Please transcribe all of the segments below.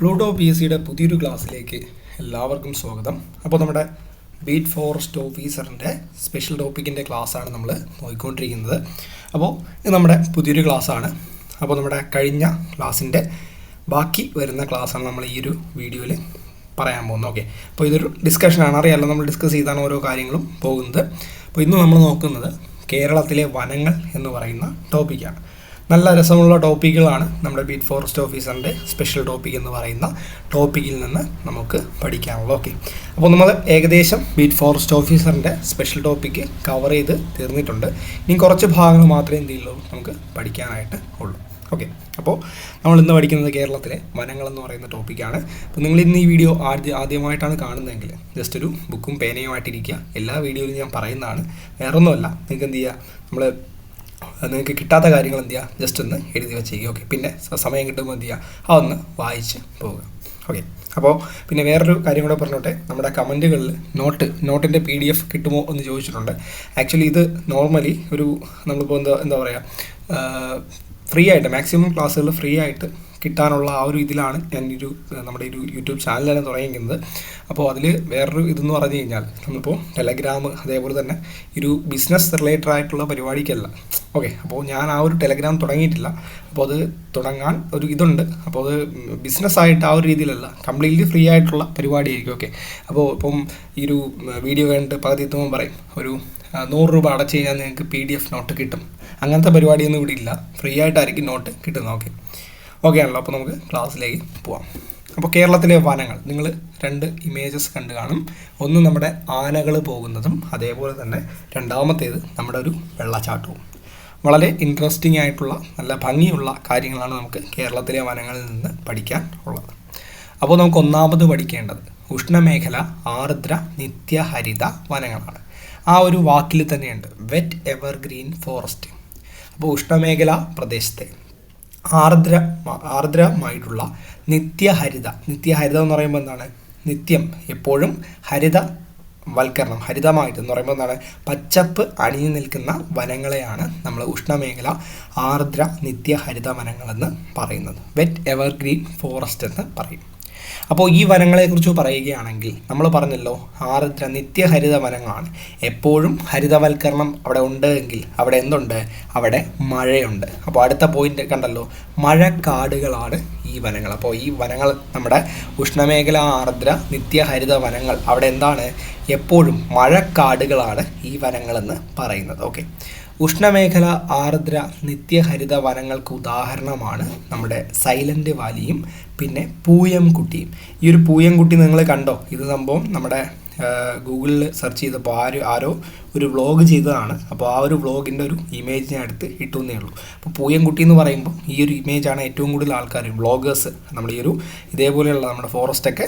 Pluto P S സിയുടെ പുതിയൊരു ക്ലാസ്സിലേക്ക് എല്ലാവർക്കും സ്വാഗതം. അപ്പോൾ നമ്മുടെ ബീറ്റ് ഫോറസ്റ്റ് ഓഫീസറിന്റെ സ്പെഷ്യൽ ടോപ്പിക്കിന്റെ ക്ലാസ്സാണ് നമ്മൾ നോക്കിക്കൊണ്ടിരിക്കുന്നത് അപ്പോൾ ഇത് നമ്മുടെ പുതിയൊരു ക്ലാസ്സാണ്. അപ്പോൾ നമ്മുടെ കഴിഞ്ഞ ക്ലാസ്സിന്റെ ബാക്കി വരുന്ന ക്ലാസ്സാണ് നമ്മൾ ഈ ഒരു വീഡിയോയിൽ പറയാൻ പോകുന്നത്. ഓക്കെ അപ്പോൾ ഇതൊരു ഡിസ്കഷനാണ് അറിയാമല്ലോ നമ്മൾ ഡിസ്കസ് ചെയ്താണ് ഓരോ കാര്യങ്ങളും പോകുന്നത്. അപ്പോൾ ഇന്ന് നമ്മൾ നോക്കുന്നത് കേരളത്തിലെ വനങ്ങൾ എന്ന് പറയുന്ന ടോപ്പിക്കാണ് നല്ല രസമുള്ള ടോപ്പിക്കുകളാണ് നമ്മുടെ ബീറ്റ് ഫോറസ്റ്റ് ഓഫീസറിന്റെ സ്പെഷ്യൽ ടോപ്പിക് എന്ന് പറയുന്ന ടോപ്പിക്കിൽ നിന്ന് നമുക്ക് പഠിക്കാനുള്ളത്. ഓക്കെ. അപ്പോൾ നമ്മൾ ഏകദേശം ബീറ്റ് ഫോറസ്റ്റ് ഓഫീസറിന്റെ സ്പെഷ്യൽ ടോപ്പിക്ക് കവർ ചെയ്ത് തീർന്നിട്ടുണ്ട്. ഇനി കുറച്ച് ഭാഗങ്ങൾ മാത്രമേ എന്ത് ചെയ്യുള്ളൂ നമുക്ക് പഠിക്കാനായിട്ട് ഉള്ളൂ. ഓക്കെ. അപ്പോൾ നമ്മൾ ഇന്ന് പഠിക്കുന്നത് കേരളത്തിലെ വനങ്ങൾ എന്ന് പറയുന്ന ടോപ്പിക്കാണ്. അപ്പോൾ നിങ്ങൾ ഇന്ന് ഈ വീഡിയോ ആദ്യ ആദ്യമായിട്ടാണ് കാണുന്നതെങ്കിൽ ജസ്റ്റ് ഒരു ബുക്കും പേനയുമായിട്ടിരിക്കുക. എല്ലാ വീഡിയോയിലും ഞാൻ പറയുന്നതാണ്. വേറൊന്നുമല്ല. നിങ്ങൾക്ക് എന്ത് ചെയ്യുക? നമ്മൾ നിങ്ങൾക്ക് കിട്ടാത്ത കാര്യങ്ങൾ എന്ത് ചെയ്യുക ജസ്റ്റ് ഒന്ന് എഴുതി വെച്ചേക്കുക ഓക്കെ പിന്നെ സമയം കിട്ടുമ്പോൾ എന്ത് ചെയ്യുക ആ ഒന്ന് വായിച്ച് പോവുക. ഓക്കെ അപ്പോൾ പിന്നെ വേറൊരു കാര്യം കൂടെ പറഞ്ഞോട്ടെ. നമ്മുടെ കമന്റുകളിൽ നോട്ട് നോട്ടിന്റെ പി ഡി എഫ് കിട്ടുമോ എന്ന് ചോദിച്ചിട്ടുണ്ട്. ആക്ച്വലി ഇത് നോർമലി ഒരു നമ്മളിപ്പോൾ എന്താ എന്താ പറയുക ഫ്രീ ആയിട്ട് മാക്സിമം ക്ലാസ്സുകൾ ഫ്രീ ആയിട്ട് കിട്ടാനുള്ള ആ ഒരു ഇതിലാണ് ഞാൻ ഒരു നമ്മുടെ ഒരു യൂട്യൂബ് ചാനലാണ് തുടങ്ങിയിരിക്കുന്നത്. അപ്പോൾ അതിൽ വേറൊരു ഇതെന്ന് പറഞ്ഞു കഴിഞ്ഞാൽ നമ്മളിപ്പോൾ ടെലഗ്രാം അതേപോലെ തന്നെ ഒരു ബിസിനസ് റിലേറ്റഡ് ആയിട്ടുള്ള പരിപാടിക്കല്ല. ഓക്കെ അപ്പോൾ ഞാൻ ആ ഒരു ടെലഗ്രാം തുടങ്ങിയിട്ടില്ല. അപ്പോൾ അത് തുടങ്ങാൻ ഒരു ഇതുണ്ട്. അപ്പോൾ അത് ബിസിനസ്സായിട്ട് ആ ഒരു രീതിയിലല്ല കംപ്ലീറ്റ്ലി ഫ്രീ ആയിട്ടുള്ള പരിപാടിയായിരിക്കും. ഓക്കെ അപ്പോൾ ഇപ്പം ഈ ഒരു വീഡിയോ കണ്ടിട്ട് പകുതി എത്തുമ്പോൾ പറയും ഒരു നൂറ് രൂപ അടച്ചു കഴിഞ്ഞാൽ നിങ്ങൾക്ക് പി ഡി എഫ് നോട്ട് കിട്ടും. അങ്ങനത്തെ പരിപാടിയൊന്നും ഇവിടെ ഇല്ല. ഫ്രീ ആയിട്ടായിരിക്കും നോട്ട് കിട്ടുന്നത്. ഓക്കെ ഓക്കെ ആണല്ലോ. അപ്പോൾ നമുക്ക് ക്ലാസ്സിലേക്ക് പോവാം. അപ്പോൾ കേരളത്തിലെ വനങ്ങൾ. നിങ്ങൾ രണ്ട് ഇമേജസ് കണ്ടു കാണും. ഒന്ന് നമ്മുടെ ആനകൾ പോകുന്നതും അതേപോലെ തന്നെ രണ്ടാമത്തേത് നമ്മുടെ ഒരു വെള്ളച്ചാട്ടവും. വളരെ ഇൻട്രസ്റ്റിംഗ് ആയിട്ടുള്ള നല്ല ഭംഗിയുള്ള കാര്യങ്ങളാണ് നമുക്ക് കേരളത്തിലെ വനങ്ങളിൽ നിന്ന് പഠിക്കാൻ ഉള്ളത്. അപ്പോൾ നമുക്ക് ഒന്നാമത് പഠിക്കേണ്ടത് ഉഷ്ണമേഖല ആർദ്ര നിത്യഹരിത വനങ്ങളാണ്. ആ ഒരു വാക്കിൽ തന്നെയുണ്ട് വെറ്റ് എവർഗ്രീൻ ഫോറസ്റ്റ് അപ്പോൾ ഉഷ്ണമേഖല പ്രദേശത്തെ ആർദ്ര ആർദ്രമായിട്ടുള്ള നിത്യഹരിത നിത്യഹരിത എന്ന് പറയുമ്പോൾ എന്താണ്? നിത്യം എപ്പോഴും ഹരിത വൽക്കരണം ഹരിതമായിട്ട് എന്ന് പറയുമ്പോൾ എന്താണ്? പച്ചപ്പ് അണിഞ്ഞു നിൽക്കുന്ന വനങ്ങളെയാണ് നമ്മൾ ഉഷ്ണമേഖല ആർദ്ര നിത്യഹരിത വനങ്ങളെന്ന് പറയുന്നത്. വെറ്റ് എവർഗ്രീൻ ഫോറസ്റ്റ് എന്ന് പറയും. അപ്പോൾ ഈ വനങ്ങളെക്കുറിച്ച് പറയുകയാണെങ്കിൽ നമ്മൾ പറഞ്ഞല്ലോ ആർദ്ര നിത്യഹരിത വനങ്ങളാണ്. എപ്പോഴും ഹരിതവൽക്കരണം അവിടെ ഉണ്ട് എങ്കിൽ അവിടെ എന്തുണ്ട്? അവിടെ മഴയുണ്ട്. അപ്പോൾ അടുത്ത പോയിന്റ് കണ്ടല്ലോ മഴക്കാടുകളാണ് ഈ വനങ്ങൾ. അപ്പോൾ ഈ വനങ്ങൾ നമ്മുടെ ഉഷ്ണമേഖല ആർദ്ര നിത്യഹരിത വനങ്ങൾ അവിടെ എന്താണ്? എപ്പോഴും മഴക്കാടുകളാണ് ഈ വനങ്ങളെന്ന് പറയുന്നത്. ഓക്കെ ഉഷ്ണമേഖല ആർദ്ര നിത്യഹരിത വനങ്ങൾക്ക് ഉദാഹരണമാണ് നമ്മുടെ സൈലന്റ് വാലിയും പിന്നെ പൂയംകുട്ടിയും. ഈ ഒരു പൂയംകുട്ടി നിങ്ങൾ കണ്ടോ? ഇത് സംഭവം നമ്മുടെ ഗൂഗിളിൽ സെർച്ച് ചെയ്തപ്പോൾ ആര് ആരോ ഒരു വ്ളോഗ് ചെയ്തതാണ്. അപ്പോൾ ആ ഒരു വ്ളോഗിന്റെ ഒരു ഇമേജ് ഞാൻ എടുത്ത് ഇട്ടുന്നേ ഉള്ളൂ. അപ്പോൾ പൂയംകുട്ടി എന്ന് പറയുമ്പോൾ ഈ ഒരു ഇമേജാണ് ഏറ്റവും കൂടുതൽ ആൾക്കാർ വ്ളോഗേഴ്സ് നമ്മൾ ഈ ഒരു ഇതേപോലെയുള്ള നമ്മുടെ ഫോറസ്റ്റൊക്കെ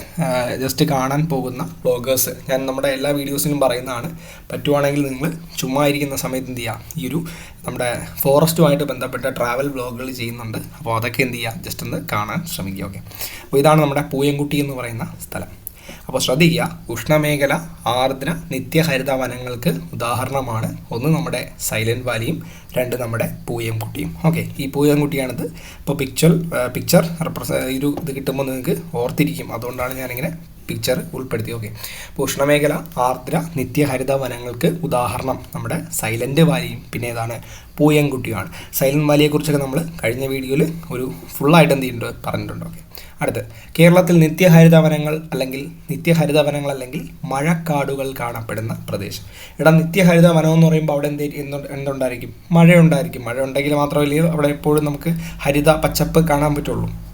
ജസ്റ്റ് കാണാൻ പോകുന്ന വ്ളോഗേഴ്സ് ഞാൻ നമ്മുടെ എല്ലാ വീഡിയോസിലും പറയുന്നതാണ് പറ്റുവാണെങ്കിൽ നിങ്ങൾ ചുമ്മാ ഇരിക്കുന്ന സമയത്ത് എന്ത് ചെയ്യുക ഈ ഒരു നമ്മുടെ ഫോറസ്റ്റുമായിട്ട് ബന്ധപ്പെട്ട ട്രാവൽ വ്ളോഗുകൾ ചെയ്യുന്നുണ്ട്. അപ്പോൾ അതൊക്കെ എന്ത് ചെയ്യുക ജസ്റ്റ് ഒന്ന് കാണാൻ ശ്രമിക്കുക ഓക്കെ അപ്പോൾ ഇതാണ് നമ്മുടെ പൂയംകുട്ടി എന്ന് പറയുന്ന സ്ഥലം. അപ്പോൾ ശ്രദ്ധിക്കുക. ഉഷ്ണമേഖല ആർദ്ര നിത്യഹരിത വനങ്ങൾക്ക് ഉദാഹരണമാണ്. ഒന്ന് നമ്മുടെ സൈലന്റ് വാലിയും രണ്ട് നമ്മുടെ പൂയംകുട്ടിയും. ഓക്കെ ഈ പൂയംകുട്ടിയാണിത്. ഇപ്പോൾ പിക്ചർ പിക്ചർ റെപ്രസ ഒരു ഇത് കിട്ടുമ്പോൾ നിങ്ങൾക്ക് ഓർത്തിരിക്കും. അതുകൊണ്ടാണ് ഞാനിങ്ങനെ പിക്ചർ ഉൾപ്പെടുത്തി ഓക്കെ അപ്പോൾ ഉഷ്ണമേഖല ആർദ്ര നിത്യഹരിത വനങ്ങൾക്ക് ഉദാഹരണം നമ്മുടെ സൈലന്റ് വാലിയും പിന്നെ ഏതാണ്? പൂയംകുട്ടിയുമാണ്. സൈലന്റ് വാലിയെക്കുറിച്ചൊക്കെ നമ്മൾ കഴിഞ്ഞ വീഡിയോയിൽ ഒരു ഫുള്ളായിട്ട് എന്ത് ചെയ്യുന്നുണ്ട് പറഞ്ഞിട്ടുണ്ട്. ഓക്കെ അടുത്ത്. കേരളത്തിൽ നിത്യഹരിതവനങ്ങൾ അല്ലെങ്കിൽ നിത്യഹരിതവനങ്ങൾ അല്ലെങ്കിൽ മഴക്കാടുകൾ കാണപ്പെടുന്ന പ്രദേശം. ഇവിടെ നിത്യഹരിത വനം എന്ന് പറയുമ്പോൾ അവിടെ എന്ത് എന്തുണ്ടായിരിക്കും? മഴയുണ്ടായിരിക്കും. മഴ ഉണ്ടെങ്കിൽ മാത്രമല്ലേ അവിടെ എപ്പോഴും നമുക്ക് ഹരിത പച്ചപ്പ് കാണാൻ പറ്റുള്ളൂ.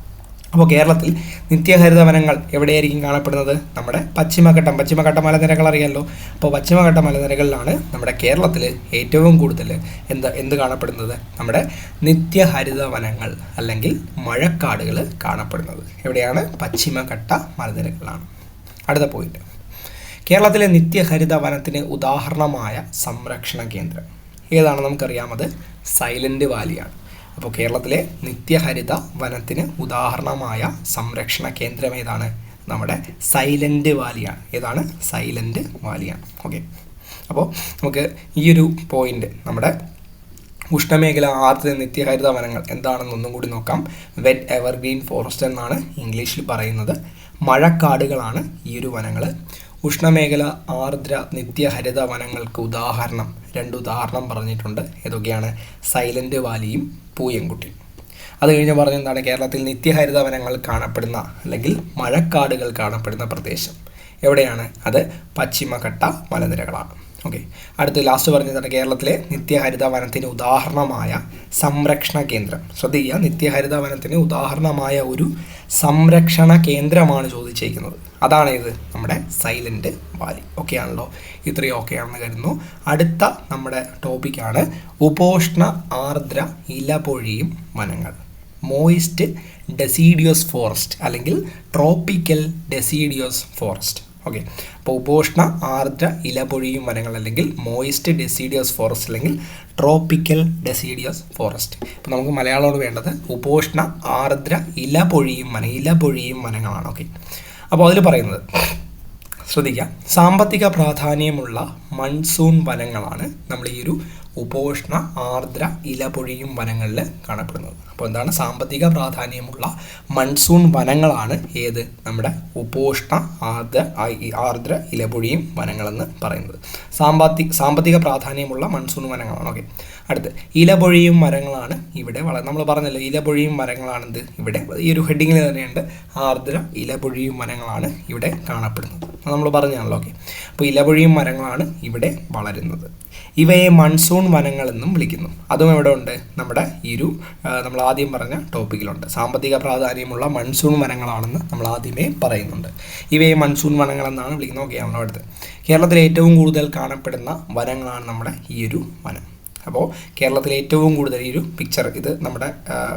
അപ്പോൾ കേരളത്തിൽ നിത്യഹരിത വനങ്ങൾ എവിടെയായിരിക്കും കാണപ്പെടുന്നത്? നമ്മുടെ പശ്ചിമഘട്ടം. പശ്ചിമഘട്ട മലനിരകൾ അറിയാമല്ലോ അപ്പോൾ പശ്ചിമഘട്ട മലനിരകളിലാണ് നമ്മുടെ കേരളത്തിൽ ഏറ്റവും കൂടുതൽ എന്ത് എന്ത് കാണപ്പെടുന്നത്? നമ്മുടെ നിത്യഹരിത വനങ്ങൾ അല്ലെങ്കിൽ മഴക്കാടുകൾ കാണപ്പെടുന്നത്. എവിടെയാണ്? പശ്ചിമഘട്ട മലനിരകളിലാണ് അടുത്ത പോയിന്റ് കേരളത്തിലെ നിത്യഹരിത വനത്തിന് ഉദാഹരണമായ സംരക്ഷണ കേന്ദ്രം. ഏതാണ്? നമുക്കറിയാമത് സൈലന്റ് വാലിയാണ്. അപ്പോൾ കേരളത്തിലെ നിത്യഹരിത വനത്തിന് ഉദാഹരണമായ സംരക്ഷണ കേന്ദ്രം ഏതാണ്? നമ്മുടെ സൈലന്റ് വാലിയാണ്. ഏതാണ്? സൈലന്റ് വാലിയാണ്. ഓക്കെ. അപ്പോൾ നമുക്ക് ഈ ഒരു പോയിന്റ് നമ്മുടെ ഉഷ്ണമേഖല ആർദ്ര നിത്യഹരിത വനങ്ങൾ എന്താണെന്നൊന്നും കൂടി നോക്കാം. വെറ്റ് എവർഗ്രീൻ ഫോറസ്റ്റ് എന്നാണ് ഇംഗ്ലീഷിൽ പറയുന്നത്. മഴക്കാടുകളാണ് ഈ ഒരു വനങ്ങൾ ഉഷ്ണമേഖല ആർദ്ര നിത്യഹരിത വനങ്ങൾക്ക് ഉദാഹരണം രണ്ട് ഉദാഹരണം പറഞ്ഞിട്ടുണ്ട്. ഏതൊക്കെയാണ് സൈലന്റ് വാലിയും പൂയംകുട്ടിയും അത് കഴിഞ്ഞ് പറഞ്ഞെന്താണ് കേരളത്തിൽ നിത്യഹരിത വനങ്ങൾ കാണപ്പെടുന്ന അല്ലെങ്കിൽ മഴക്കാടുകൾ കാണപ്പെടുന്ന പ്രദേശം. എവിടെയാണ്? അത് പശ്ചിമഘട്ട മലനിരകളാണ്. ഓക്കെ. അടുത്ത് ലാസ്റ്റ് പറഞ്ഞതാണ് കേരളത്തിലെ നിത്യഹരിത വനത്തിന് ഉദാഹരണമായ സംരക്ഷണ കേന്ദ്രം. ശ്രദ്ധിക്കുക നിത്യഹരിത വനത്തിന് ഉദാഹരണമായ ഒരു സംരക്ഷണ കേന്ദ്രമാണ് ചോദിച്ചിരിക്കുന്നത് അതാണ് ഇത് നമ്മുടെ സൈലന്റ് വാലി ഓക്കെ ആണല്ലോ? ഇത്രയും ഓക്കെ ആണെന്ന് കരുതുന്നു. അടുത്ത നമ്മുടെ ടോപ്പിക്കാണ് ഉപോഷ്ണ ആർദ്ര ഇലപൊഴിയും വനങ്ങൾ. മോയിസ്റ്റ് ഡെസീഡിയോസ് ഫോറസ്റ്റ് അല്ലെങ്കിൽ ട്രോപ്പിക്കൽ ഡെസീഡിയോസ് ഫോറസ്റ്റ് ഓക്കെ അപ്പോൾ ഉപോഷ്ണ ആർദ്ര ഇലപൊഴിയും വനങ്ങൾ അല്ലെങ്കിൽ മോയിസ്റ്റ് ഡെസീഡിയോസ് ഫോറസ്റ്റ് അല്ലെങ്കിൽ ട്രോപ്പിക്കൽ ഡെസീഡിയോസ് ഫോറസ്റ്റ് അപ്പോൾ നമുക്ക് മലയാളമാണ് വേണ്ടത്. ഉപോഷ്ണ ആർദ്ര ഇലപൊഴിയും വന ഇലപൊഴിയും വനങ്ങളാണ്. ഓക്കെ അപ്പോൾ അതിൽ പറയുന്നത് ശ്രദ്ധിക്കുക സാമ്പത്തിക പ്രാധാന്യമുള്ള മൺസൂൺ വനങ്ങളാണ് നമ്മൾ ഈ ഒരു ഉപോഷ്ണ ആർദ്ര ഇലപൊഴിയും വനങ്ങളിൽ കാണപ്പെടുന്നത്. അപ്പോൾ എന്താണ്? സാമ്പത്തിക പ്രാധാന്യമുള്ള മൺസൂൺ വനങ്ങളാണ് ഏത്? നമ്മുടെ ഉപോഷ്ണ ആർദ്ര ആർദ്ര ഇലപൊഴിയും വനങ്ങളെന്ന് പറയുന്നത്. സാമ്പത്തി സാമ്പത്തിക പ്രാധാന്യമുള്ള മൺസൂൺ വനങ്ങളാണ്. ഓക്കെ. അടുത്ത് ഇലപൊഴിയും മരങ്ങളാണ് ഇവിടെ വളരെ നമ്മൾ പറഞ്ഞല്ലോ ഇലപൊഴിയും മരങ്ങളാണെന്ത് ഇവിടെ ഈ ഒരു ഹെഡിങ്ങിൽ തന്നെയുണ്ട്. ആർദ്ര ഇലപൊഴിയും മരങ്ങളാണ് ഇവിടെ കാണപ്പെടുന്നത്. നമ്മൾ പറഞ്ഞാണല്ലോ ഓക്കെ. അപ്പോൾ ഇലപൊഴിയും മരങ്ങളാണ് ഇവിടെ വളരുന്നത്. ഇവയെ മൺസൂൺ വനങ്ങളെന്നും വിളിക്കുന്നു. അതും എവിടെ ഉണ്ട്? നമ്മുടെ ഈ ഒരു നമ്മൾ ആദ്യം പറഞ്ഞ ടോപ്പിക്കിലുണ്ട്. സാമ്പത്തിക പ്രാധാന്യമുള്ള മൺസൂൺ വനങ്ങളാണെന്ന് നമ്മൾ ആദ്യമേ പറയുന്നുണ്ട്. ഇവയെ മൺസൂൺ വനങ്ങളെന്നാണ് വിളിക്കുന്നത്. ഓക്കെ നമ്മൾ അടുത്ത്. കേരളത്തിൽ ഏറ്റവും കൂടുതൽ കാണപ്പെടുന്ന വനങ്ങളാണ് നമ്മുടെ ഈ ഒരു വനം. അപ്പോൾ കേരളത്തിലെ ഏറ്റവും കൂടുതൽ ഈ ഒരു പിക്ചർ ഇത് നമ്മുടെ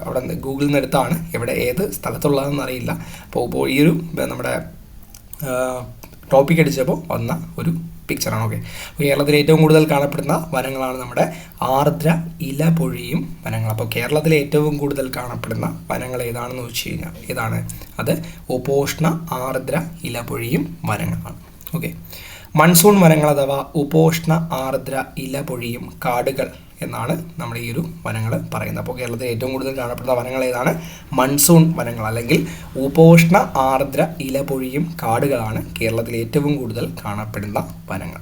അവിടെ ഗൂഗിളിൽ നിന്നെടുത്താണ് എവിടെ ഏത് സ്ഥലത്തുള്ളതെന്ന് അറിയില്ല. അപ്പോൾ ഈ ഒരു നമ്മുടെ ടോപ്പിക് അടിച്ചപ്പോൾ വന്ന ഒരു പിക്ചറാണ് ഓക്കെ കേരളത്തിൽ ഏറ്റവും കൂടുതൽ കാണപ്പെടുന്ന വനങ്ങളാണ് നമ്മുടെ ആർദ്ര ഇല പൊഴിയും വനങ്ങൾ. അപ്പോൾ കേരളത്തിലെ ഏറ്റവും കൂടുതൽ കാണപ്പെടുന്ന വനങ്ങൾ ഏതാണെന്ന് വെച്ച് കഴിഞ്ഞാൽ ഏതാണ്? അത് ഉപോഷ്ണ ആർദ്ര ഇല പൊഴിയും വനങ്ങളാണ്. ഓക്കെ മൺസൂൺ വനങ്ങൾ അഥവാ ഉപോഷ്ണ ആർദ്ര ഇല പൊഴിയും കാടുകൾ എന്നാണ് നമ്മൾ ഈ ഒരു വനങ്ങൾ പറയുന്നത്. അപ്പോൾ കേരളത്തിൽ ഏറ്റവും കൂടുതൽ കാണപ്പെടുന്ന വനങ്ങൾ ഏതാണ്? മൺസൂൺ വനങ്ങൾ അല്ലെങ്കിൽ ഉപോഷ്ണ ആർദ്ര ഇല പൊഴിയും കാടുകളാണ് കേരളത്തിൽ ഏറ്റവും കൂടുതൽ കാണപ്പെടുന്ന വനങ്ങൾ.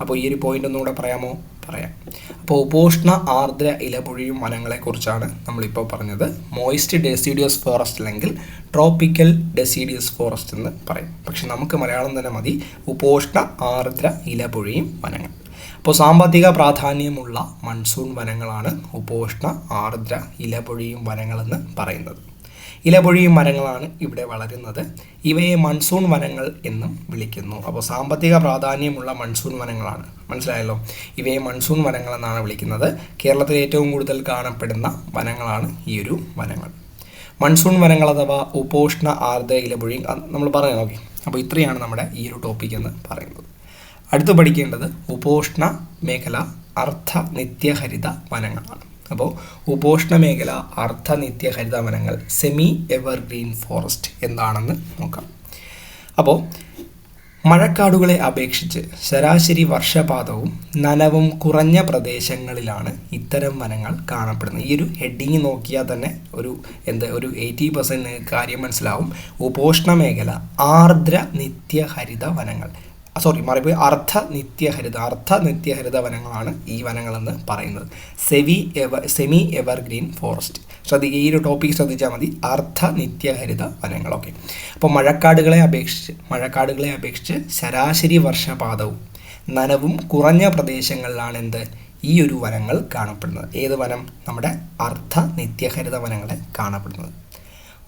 അപ്പോൾ ഈ ഒരു പോയിന്റ് ഒന്നുകൂടെ പറയാമോ? പറയാം. അപ്പോൾ ഉപോഷ്ണ ആർദ്ര ഇലപൊഴിയും വനങ്ങളെക്കുറിച്ചാണ് നമ്മളിപ്പോൾ പറഞ്ഞത്. മോയിസ്റ്റ് ഡെസീഡിയസ് ഫോറസ്റ്റ് അല്ലെങ്കിൽ ട്രോപ്പിക്കൽ ഡെസീഡിയസ് ഫോറസ്റ്റ് എന്ന് പറയും. പക്ഷെ നമുക്ക് മലയാളം തന്നെ മതി. ഉപോഷ്ണ ആർദ്ര ഇലപൊഴിയും വനങ്ങൾ. അപ്പോൾ സാമ്പത്തിക പ്രാധാന്യമുള്ള മൺസൂൺ വനങ്ങളാണ് ഉപോഷ്ണ ആർദ്ര ഇലപൊഴിയും വനങ്ങളെന്ന് പറയുന്നത്. ഇലപൊഴിയും മരങ്ങളാണ് ഇവിടെ വളരുന്നത്. ഇവയെ മൺസൂൺ വനങ്ങൾ എന്നും വിളിക്കുന്നു. അപ്പോൾ സാമ്പത്തിക പ്രാധാന്യമുള്ള മൺസൂൺ വനങ്ങളാണ്. മനസ്സിലായല്ലോ? ഇവയെ മൺസൂൺ വനങ്ങൾ എന്നാണ് വിളിക്കുന്നത്. കേരളത്തിൽ ഏറ്റവും കൂടുതൽ കാണപ്പെടുന്ന വനങ്ങളാണ് ഈ ഒരു വനങ്ങൾ. മൺസൂൺ വനങ്ങൾ അഥവാ ഉപോഷ്ണ ആർദ്ര ഇലപൊഴി നമ്മൾ പറഞ്ഞു നോക്കി. അപ്പോൾ ഇത്രയാണ് നമ്മുടെ ഈ ഒരു ടോപ്പിക് എന്ന് പറയുന്നത്. അടുത്ത് പഠിക്കേണ്ടത് ഉപോഷ്ണ മേഖല അർദ്ധ നിത്യഹരിത വനങ്ങളാണ്. അപ്പോൾ ഉപോഷ്ണ മേഖല അർദ്ധനിത്യ ഹരിതവനങ്ങൾ വനങ്ങൾ സെമി എവർഗ്രീൻ ഫോറസ്റ്റ് എന്താണെന്ന് നോക്കാം. അപ്പോൾ മഴക്കാടുകളെ അപേക്ഷിച്ച് ശരാശരി വർഷപാതവും നനവും കുറഞ്ഞ പ്രദേശങ്ങളിലാണ് ഇത്തരം വനങ്ങൾ കാണപ്പെടുന്നത്. ഈ ഒരു ഹെഡിങ് നോക്കിയാൽ തന്നെ ഒരു എന്ത് ഒരു എയ്റ്റി പെർസെന്റ് കാര്യം മനസ്സിലാവും. ഉപോഷ്ണ മേഖല ആർദ്ര നിത്യഹരിത വനങ്ങൾ. സോറി മറിപ്പോയി അർദ്ധ നിത്യഹരിത അർദ്ധ നിത്യഹരിത വനങ്ങളാണ് ഈ വനങ്ങളെന്ന് പറയുന്നത്. സെവി എവർ സെമി എവർഗ്രീൻ ഫോറസ്റ്റ്. ശ്രദ്ധിക്കുക ഈ ഒരു ടോപ്പിക് ശ്രദ്ധിച്ചാൽ മതി. അർദ്ധ നിത്യഹരിത വനങ്ങളൊക്കെ. അപ്പോൾ മഴക്കാടുകളെ അപേക്ഷിച്ച് മഴക്കാടുകളെ അപേക്ഷിച്ച് ശരാശരി വർഷപാതവും നനവും കുറഞ്ഞ പ്രദേശങ്ങളിലാണ് എന്ത് ഈ ഒരു വനങ്ങൾ കാണപ്പെടുന്നത്. ഏത് വനം? നമ്മുടെ അർദ്ധ നിത്യഹരിത വനങ്ങളെ കാണപ്പെടുന്നത്.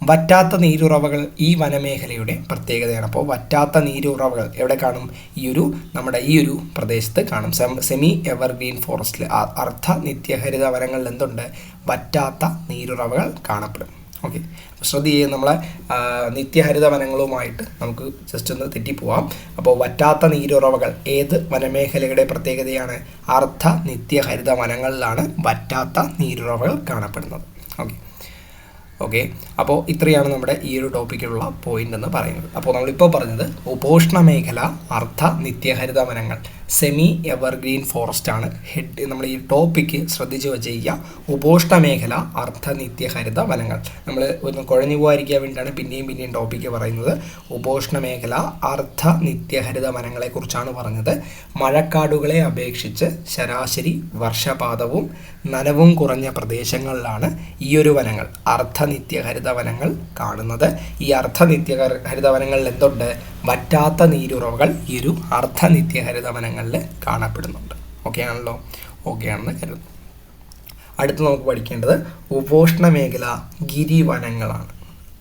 വറ്റാത്ത നീരുറവകൾ ഈ വനമേഖലയുടെ പ്രത്യേകതയാണ്. അപ്പോൾ വറ്റാത്ത നീരുറവകൾ എവിടെ കാണും? ഈ ഒരു നമ്മുടെ ഈ ഒരു പ്രദേശത്ത് കാണും. സെമി എവർഗ്രീൻ ഫോറസ്റ്റിൽ അർദ്ധ നിത്യഹരിത വനങ്ങളിൽ എന്തുണ്ട്? വറ്റാത്ത നീരുറവകൾ കാണപ്പെടും. ഓക്കെ. ശ്രദ്ധിക്കുക നമ്മളെ നിത്യഹരിത വനങ്ങളുമായിട്ട് നമുക്ക് ജസ്റ്റ് ഒന്ന് തെറ്റിപ്പോവാം. അപ്പോൾ വറ്റാത്ത നീരുറവകൾ ഏത് വനമേഖലയുടെ പ്രത്യേകതയാണ്? അർദ്ധ നിത്യഹരിത വനങ്ങളിലാണ് വറ്റാത്ത നീരുറവകൾ കാണപ്പെടുന്നത്. ഓക്കെ. ഓക്കെ അപ്പോൾ ഇത്രയാണ് നമ്മുടെ ഈ ഒരു ടോപ്പിക്കിലുള്ള പോയിന്റ് എന്ന് പറയുന്നത്. അപ്പോൾ നമ്മളിപ്പോൾ പറഞ്ഞത് ഉപോഷ്ണ മേഖല അർദ്ധ നിത്യഹരിത വനങ്ങൾ. സെമി എവർഗ്രീൻ ഫോറസ്റ്റ് ആണ്. ഹെഡ് നമ്മൾ ഈ ടോപ്പിക്ക് ശ്രദ്ധിച്ച് വെച്ചിരിക്കുക. ഉപോഷ്ണ മേഖല അർദ്ധനിത്യ ഹരിത വനങ്ങൾ. നമ്മൾ ഒന്ന് കുഴഞ്ഞു പോകാതിരിക്കാൻ വേണ്ടിയിട്ടാണ് പിന്നെയും പിന്നെയും ടോപ്പിക്ക് പറയുന്നത്. ഉപോഷ്ണ മേഖല അർദ്ധ നിത്യഹരിത വനങ്ങളെക്കുറിച്ചാണ് പറഞ്ഞത്. മഴക്കാടുകളെ അപേക്ഷിച്ച് ശരാശരി വർഷപാതവും നനവും കുറഞ്ഞ പ്രദേശങ്ങളിലാണ് ഈ ഒരു വനങ്ങൾ അർദ്ധനിത്യ ഹരിത വനങ്ങൾ കാണുന്നത്. ഈ അർദ്ധനിത്യ ഹരിത വനങ്ങളിൽ എന്തുണ്ട്? വറ്റാത്ത നീരുറവകൾ ഈ ഒരു അർദ്ധനിത്യ ഹരിത വനങ്ങളിൽ കാണപ്പെടുന്നുണ്ട്. ഓക്കെ ആണല്ലോ? ഓക്കെ ആണെന്ന് കരുതുന്നു. അടുത്ത് നമുക്ക് പഠിക്കേണ്ടത് ഉപോഷ്ണ മേഖല ഗിരിവനങ്ങളാണ്.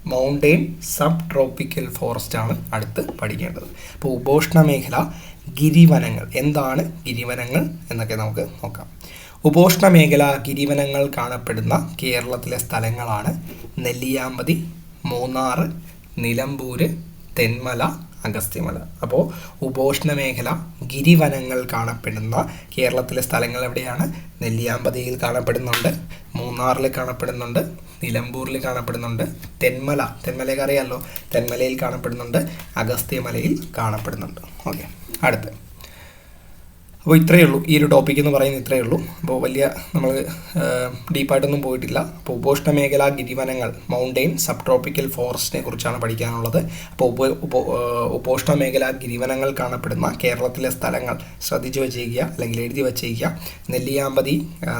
മൗണ്ടെയിൻ സബ് ട്രോപ്പിക്കൽ ഫോറസ്റ്റ് ആണ് അടുത്ത് പഠിക്കേണ്ടത്. അപ്പോൾ ഉപോഷ്ണ മേഖല ഗിരിവനങ്ങൾ. എന്താണ് ഗിരിവനങ്ങൾ എന്നൊക്കെ നമുക്ക് നോക്കാം. ഉപോഷ്ണ മേഖല ഗിരിവനങ്ങൾ കാണപ്പെടുന്ന കേരളത്തിലെ സ്ഥലങ്ങളാണ് നെല്ലിയാമ്പതി മൂന്നാറ് നിലമ്പൂര് തെന്മല അഗസ്ത്യമല അപ്പോൾ ഉപോഷ്ണ മേഖല ഗിരിവനങ്ങൾ കാണപ്പെടുന്ന കേരളത്തിലെ സ്ഥലങ്ങൾ എവിടെയാണ്? നെല്ലിയാമ്പതിയിൽ കാണപ്പെടുന്നുണ്ട് മൂന്നാറിൽ കാണപ്പെടുന്നുണ്ട് നിലമ്പൂരിൽ കാണപ്പെടുന്നുണ്ട് തെന്മല തെന്മലയൊക്കെ അറിയാമല്ലോ തെന്മലയിൽ കാണപ്പെടുന്നുണ്ട് അഗസ്ത്യമലയിൽ കാണപ്പെടുന്നുണ്ട്. ഓക്കെ അടുത്ത്. അപ്പോൾ ഇത്രയേ ഉള്ളൂ. ഈ ഒരു ടോപ്പിക് എന്ന് പറയുന്നത് ഇത്രയേ ഉള്ളൂ. അപ്പോൾ വലിയ നമ്മൾ ഡീപ്പായിട്ടൊന്നും പോയിട്ടില്ല. അപ്പോൾ ഉപോഷ്ണ മേഖല ഗിരിവനങ്ങൾ മൗണ്ടെയിൻ സബ് ട്രോപ്പിക്കൽ ഫോറസ്റ്റിനെ കുറിച്ചാണ് പഠിക്കാനുള്ളത്. അപ്പോൾ ഉപ ഉപ ഉപോഷ്ണ മേഖല ഗിരിവനങ്ങൾ കാണപ്പെടുന്ന കേരളത്തിലെ സ്ഥലങ്ങൾ ശ്രദ്ധിച്ചു വച്ചേക്കുക അല്ലെങ്കിൽ എഴുതി വച്ചേക്കുക നെല്ലിയാമ്പതി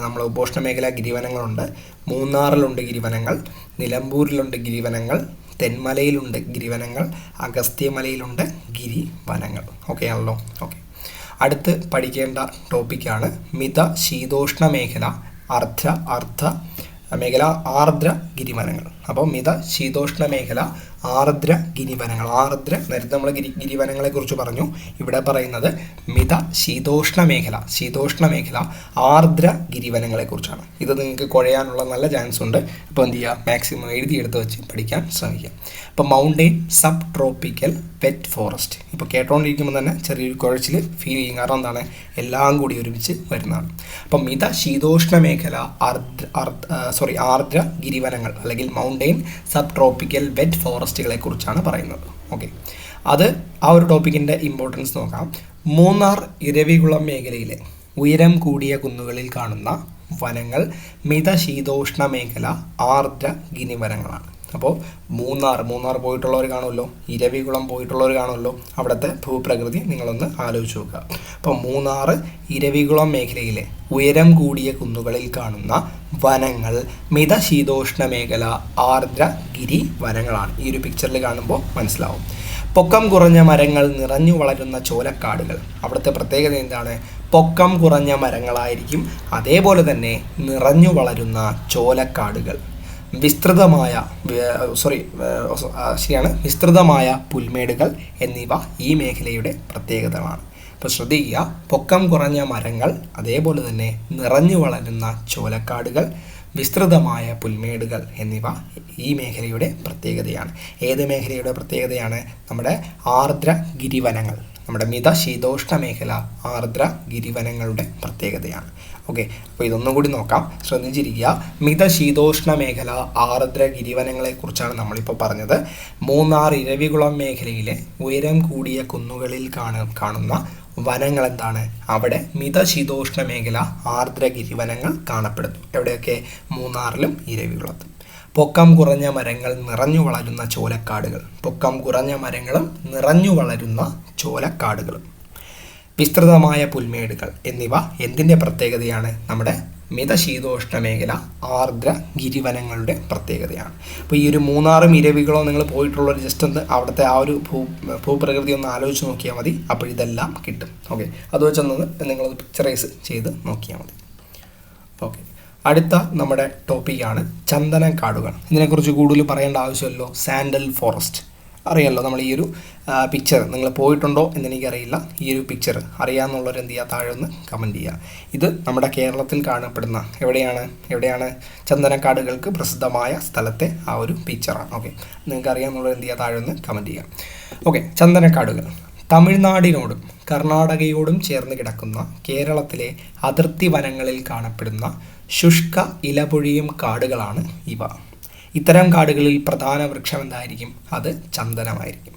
നമ്മൾ ഉപോഷ്ണ മേഖല ഗിരിവനങ്ങളുണ്ട്. മൂന്നാറിലുണ്ട് ഗിരിവനങ്ങൾ നിലമ്പൂരിലുണ്ട് ഗിരിവനങ്ങൾ തെന്മലയിലുണ്ട് ഗിരിവനങ്ങൾ അഗസ്ത്യമലയിലുണ്ട് ഗിരിവനങ്ങൾ. ഓക്കെ ആണല്ലോ? ഓക്കെ അടുത്ത് പഠിക്കേണ്ട ടോപ്പിക്കാണ് മിത ശീതോഷ്ണ മേഖല അർദ്ധ അർദ്ധ മേഖല ആർദ്ര ഗിരിമരങ്ങൾ. അപ്പോൾ മിത ശീതോഷ്ണ മേഖല ആർദ്ര ഗിരിവനങ്ങൾ. ആർദ്ര നേരത്തെ നമ്മൾ ഗിരി ഗിരിവനങ്ങളെ കുറിച്ച് പറഞ്ഞു. ഇവിടെ പറയുന്നത് മിത ശീതോഷ്ണ മേഖല. ശീതോഷ്ണ മേഖല ആർദ്ര ഗിരിവനങ്ങളെ കുറിച്ചാണ് ഇത് നിങ്ങൾക്ക് കുഴയാനുള്ള നല്ല ചാൻസ് ഉണ്ട്. അപ്പോൾ എന്ത് ചെയ്യുക മാക്സിമം എഴുതിയെടുത്ത് വെച്ച് പഠിക്കാൻ ശ്രമിക്കുക അപ്പോൾ mountain sub tropical wet forest ഇപ്പോൾ കേട്ടോണ്ടിരിക്കുമ്പോൾ തന്നെ ചെറിയൊരു കുഴച്ചിൽ ഫീൽ ചെയ്യും. കാരണം എന്താണ്? എല്ലാം കൂടി ഒരുമിച്ച് വരുന്നതാണ്. അപ്പം മിത ശീതോഷ്ണ മേഖല ആർദ്ര സോറി ആർദ്ര ഗിരിവനങ്ങൾ അല്ലെങ്കിൽ മൗണ്ടെയിൻ സബ് ട്രോപ്പിക്കൽ വെറ്റ് ഫോറസ്റ്റുകളെ കുറിച്ചാണ് പറയുന്നത്. ഓക്കെ. അത് ആ ഒരു ടോപ്പിക്കിന്റെ ഇമ്പോർട്ടൻസ് നോക്കാം. മൂന്നാർ ഇരവികുളം മേഖലയിലെ ഉയരം കൂടിയ കുന്നുകളിൽ കാണുന്ന വനങ്ങൾ മിതശീതോഷ്ണ മേഖല ആർദ്ര ഗിനിവനങ്ങളാണ് അപ്പോൾ മൂന്നാർ മൂന്നാർ പോയിട്ടുള്ളവർ കാണുമല്ലോ ഇരവികുളം പോയിട്ടുള്ളവർ കാണുമല്ലോ അവിടുത്തെ ഭൂപ്രകൃതി നിങ്ങളൊന്ന് ആലോചിച്ച് നോക്കുക. അപ്പോൾ മൂന്നാർ ഇരവികുളം മേഖലയിലെ ഉയരം കൂടിയ കുന്നുകളിൽ കാണുന്ന വനങ്ങൾ മിതശീതോഷ്ണ മേഖല ആർദ്ര ഗിരി വനങ്ങളാണ്. ഈ ഒരു പിക്ചറിൽ കാണുമ്പോൾ മനസ്സിലാവും. പൊക്കം കുറഞ്ഞ മരങ്ങൾ നിറഞ്ഞു വളരുന്ന ചോലക്കാടുകൾ. അവിടുത്തെ പ്രത്യേകത എന്താണ്? പൊക്കം കുറഞ്ഞ മരങ്ങളായിരിക്കും. അതേപോലെ തന്നെ നിറഞ്ഞു വളരുന്ന ചോലക്കാടുകൾ. വിസ്തൃതമായ സോറി ശരിയാണ്. വിസ്തൃതമായ പുൽമേടുകൾ എന്നിവ ഈ മേഖലയുടെ പ്രത്യേകതകളാണ്. അപ്പോൾ ശ്രദ്ധിക്കുക പൊക്കം കുറഞ്ഞ മരങ്ങൾ അതേപോലെ തന്നെ നിറഞ്ഞു വളരുന്ന ചോലക്കാടുകൾ വിസ്തൃതമായ പുൽമേടുകൾ എന്നിവ ഈ മേഖലയുടെ പ്രത്യേകതയാണ്. ഏത് മേഖലയുടെ പ്രത്യേകതയാണ്? നമ്മുടെ ആർദ്ര ഗിരിവനങ്ങൾ. നമ്മുടെ മിത ശീതോഷ്ണ മേഖല ആർദ്ര ഗിരിവനങ്ങളുടെ പ്രത്യേകതയാണ്. ഓക്കെ അപ്പോൾ ഇതൊന്നും കൂടി നോക്കാം. ശ്രദ്ധിച്ചിരിക്കുക. മിത ശീതോഷ്ണ മേഖല ആർദ്ര ഗിരിവനങ്ങളെക്കുറിച്ചാണ് നമ്മളിപ്പോൾ പറഞ്ഞത്. മൂന്നാർ ഇരവികുളം മേഖലയിലെ ഉയരം കൂടിയ കുന്നുകളിൽ കാണ കാണുന്ന വനങ്ങൾ എന്താണ് അവിടെ മിതശീതോഷ്ണ മേഖല ആർദ്ര ഗിരിവനങ്ങൾ കാണപ്പെടുന്നു. എവിടെയൊക്കെ? മൂന്നാറിലും ഇരവികുളത്തും. പൊക്കം കുറഞ്ഞ മരങ്ങൾ നിറഞ്ഞു വളരുന്ന ചോലക്കാടുകൾ. പൊക്കം കുറഞ്ഞ മരങ്ങളും നിറഞ്ഞു വളരുന്ന ചോലക്കാടുകളും. വിസ്തൃതമായ പുൽമേടുകൾ എന്നിവ എന്തിന്റെ പ്രത്യേകതയാണ്? നമ്മുടെ മിതശീതോഷ്ണ മേഖല ആർദ്ര ഗിരിവനങ്ങളുടെ പ്രത്യേകതയാണ്. അപ്പോൾ ഈ ഒരു മൂന്നാറും ഇരവികളോ നിങ്ങൾ പോയിട്ടുള്ളവർ ജസ്റ്റ് ഒന്ന് അവിടുത്തെ ആ ഒരു ഭൂ ഭൂപ്രകൃതി ഒന്ന് ആലോചിച്ച് നോക്കിയാൽ മതി. അപ്പോൾ ഇതെല്ലാം കിട്ടും. ഓക്കെ. അത് വെച്ചൊന്ന് നിങ്ങളത് പിക്ചറൈസ് ചെയ്ത് നോക്കിയാൽ മതി. ഓക്കെ. അടുത്ത നമ്മുടെ ടോപ്പിക്കാണ് ചന്ദനക്കാടുകൾ. ഇതിനെക്കുറിച്ച് കൂടുതൽ പറയേണ്ട ആവശ്യമല്ലോ സാൻഡൽ ഫോറസ്റ്റ്. അറിയാമല്ലോ നമ്മൾ ഈ ഒരു പിക്ചർ നിങ്ങൾ പോയിട്ടുണ്ടോ എന്ന് എനിക്കറിയില്ല ഈ ഒരു പിക്ചർ അറിയാമെന്നുള്ളവർ എന്ത് ചെയ്യുക താഴെ ഒന്ന് കമന്റ് ചെയ്യുക. ഇത് നമ്മുടെ കേരളത്തിൽ കാണപ്പെടുന്ന എവിടെയാണ്? എവിടെയാണ് ചന്ദനക്കാടുകൾക്ക് പ്രസിദ്ധമായ സ്ഥലത്തെ ആ ഒരു പിക്ചറാണ് ഓക്കെ നിങ്ങൾക്ക് അറിയാമെന്നുള്ളവർ എന്ത് ചെയ്യുക താഴെ ഒന്ന് കമന്റ് ചെയ്യുക. ഓക്കെ ചന്ദനക്കാടുകൾ. തമിഴ്നാടിനോടും കർണാടകയോടും ചേർന്ന് കിടക്കുന്ന കേരളത്തിലെ അതിർത്തി വനങ്ങളിൽ കാണപ്പെടുന്ന ശുഷ്ക ഇലപൊഴിയും കാടുകളാണ് ഇവ. ഇത്തരം കാടുകളിൽ പ്രധാന വൃക്ഷം എന്തായിരിക്കും? അത് ചന്ദനമായിരിക്കും.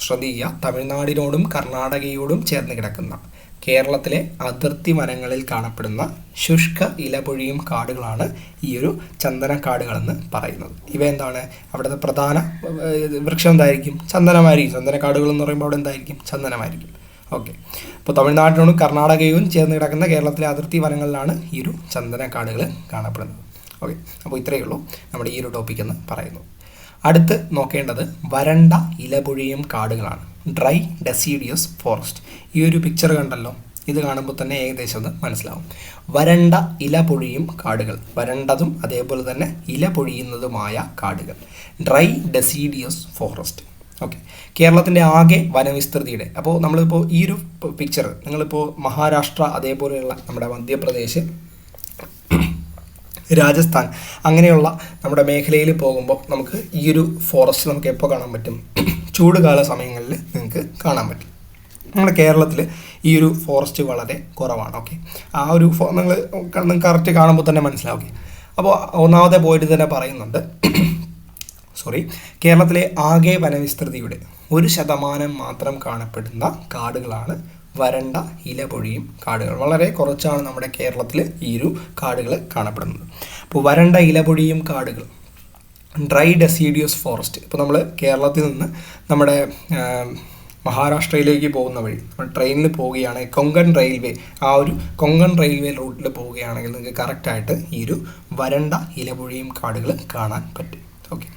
ശ്രദ്ധിക്കുക തമിഴ്നാടിനോടും കർണാടകയോടും ചേർന്ന് കിടക്കുന്ന കേരളത്തിലെ അതിർത്തി വനങ്ങളിൽ കാണപ്പെടുന്ന ശുഷ്ക ഇലപൊഴിയും കാടുകളാണ് ഈ ഒരു ചന്ദനക്കാടുകളെന്ന് പറയുന്നത്. ഇവ എന്താണ്? അവിടുത്തെ പ്രധാന വൃക്ഷം എന്തായിരിക്കും? ചന്ദനമായിരിക്കും. ചന്ദനക്കാടുകൾ എന്ന് പറയുമ്പോൾ അവിടെ എന്തായിരിക്കും? ചന്ദനമായിരിക്കും. ഓക്കെ. അപ്പോൾ തമിഴ്നാട്ടിനോടും കർണാടകയും ചേർന്ന് കിടക്കുന്ന കേരളത്തിലെ അതിർത്തി വനങ്ങളിലാണ് ഈ ഒരു ചന്ദനക്കാടുകൾ കാണപ്പെടുന്നത്. ഓക്കെ അപ്പോൾ ഇത്രയേ ഉള്ളൂ നമ്മുടെ ഈ ഒരു ടോപ്പിക് എന്ന് പറയുന്നു അടുത്ത് നോക്കേണ്ടത് വരണ്ട ഇലപൊഴിയും കാടുകളാണ്. ഡ്രൈ ഡെസീഡിയസ് ഫോറസ്റ്റ് ഈ ഒരു പിക്ചർ കണ്ടല്ലോ? ഇത് കാണുമ്പോൾ തന്നെ ഏകദേശം ഒന്ന് മനസ്സിലാവും. വരണ്ട ഇല പൊഴിയും കാടുകൾ. വരണ്ടതും അതേപോലെ തന്നെ ഇല പൊഴിയുന്നതുമായ കാടുകൾ. ഡ്രൈ ഡെസീഡിയസ് ഫോറസ്റ്റ് ഓക്കെ കേരളത്തിന്റെ ആകെ വനവിസ്തൃതിയുടെ. അപ്പോൾ നമ്മളിപ്പോൾ ഈ ഒരു പിക്ചർ നിങ്ങളിപ്പോൾ മഹാരാഷ്ട്ര അതേപോലെയുള്ള നമ്മുടെ മധ്യപ്രദേശ് രാജസ്ഥാൻ. അങ്ങനെയുള്ള നമ്മുടെ മേഖലയിൽ പോകുമ്പോൾ നമുക്ക് ഈ ഒരു ഫോറസ്റ്റ് നമുക്ക് എപ്പോൾ കാണാൻ പറ്റും? ചൂടുകാല സമയങ്ങളിൽ നിങ്ങൾക്ക് കാണാൻ പറ്റും. നമ്മുടെ കേരളത്തിൽ ഈ ഒരു ഫോറസ്റ്റ് വളരെ കുറവാണ് ഓക്കെ ആ ഒരു നിങ്ങൾ നിങ്ങൾക്ക് കറക്റ്റ് കാണുമ്പോൾ തന്നെ മനസ്സിലാവും അപ്പോൾ ഒന്നാമത്തെ പോയിട്ട് തന്നെ പറയുന്നുണ്ട് സോറി കേരളത്തിലെ ആകെ വനവിസ്തൃതിയുടെ ഒരു ശതമാനം മാത്രം കാണപ്പെടുന്ന കാടുകളാണ് വരണ്ട ഇലപൊഴിയും കാടുകൾ. വളരെ കുറച്ചാണ് നമ്മുടെ കേരളത്തിൽ ഈ ഒരു കാടുകൾ കാണപ്പെടുന്നത്. അപ്പോൾ വരണ്ട ഇലപൊഴിയും കാടുകൾ. ഡ്രൈ ഡെസീഡിയസ് ഫോറസ്റ്റ് ഇപ്പോൾ നമ്മൾ കേരളത്തിൽ നിന്ന് നമ്മുടെ മഹാരാഷ്ട്രയിലേക്ക് പോകുന്ന വഴി നമ്മൾ ട്രെയിനിൽ പോവുകയാണെങ്കിൽ കൊങ്കൺ റെയിൽവേ ആ ഒരു കൊങ്കൺ റെയിൽവേ റൂട്ടിൽ പോവുകയാണെങ്കിൽ നിങ്ങൾക്ക് കറക്റ്റായിട്ട് ഈ ഒരു വരണ്ട ഇലപൊഴിയും കാടുകൾ കാണാൻ പറ്റും. ഓക്കെ.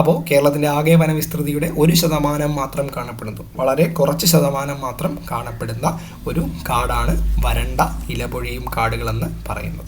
അപ്പോൾ കേരളത്തിന്റെ ആകെ വനവിസ്തൃതിയുടെ ഒരു ശതമാനം മാത്രം കാണപ്പെടുന്നു. വളരെ കുറച്ച് ശതമാനം മാത്രം കാണപ്പെടുന്ന ഒരു കാടാണ് വരണ്ട ഇലപൊഴിയും കാടുകളെന്ന് പറയുന്നത്.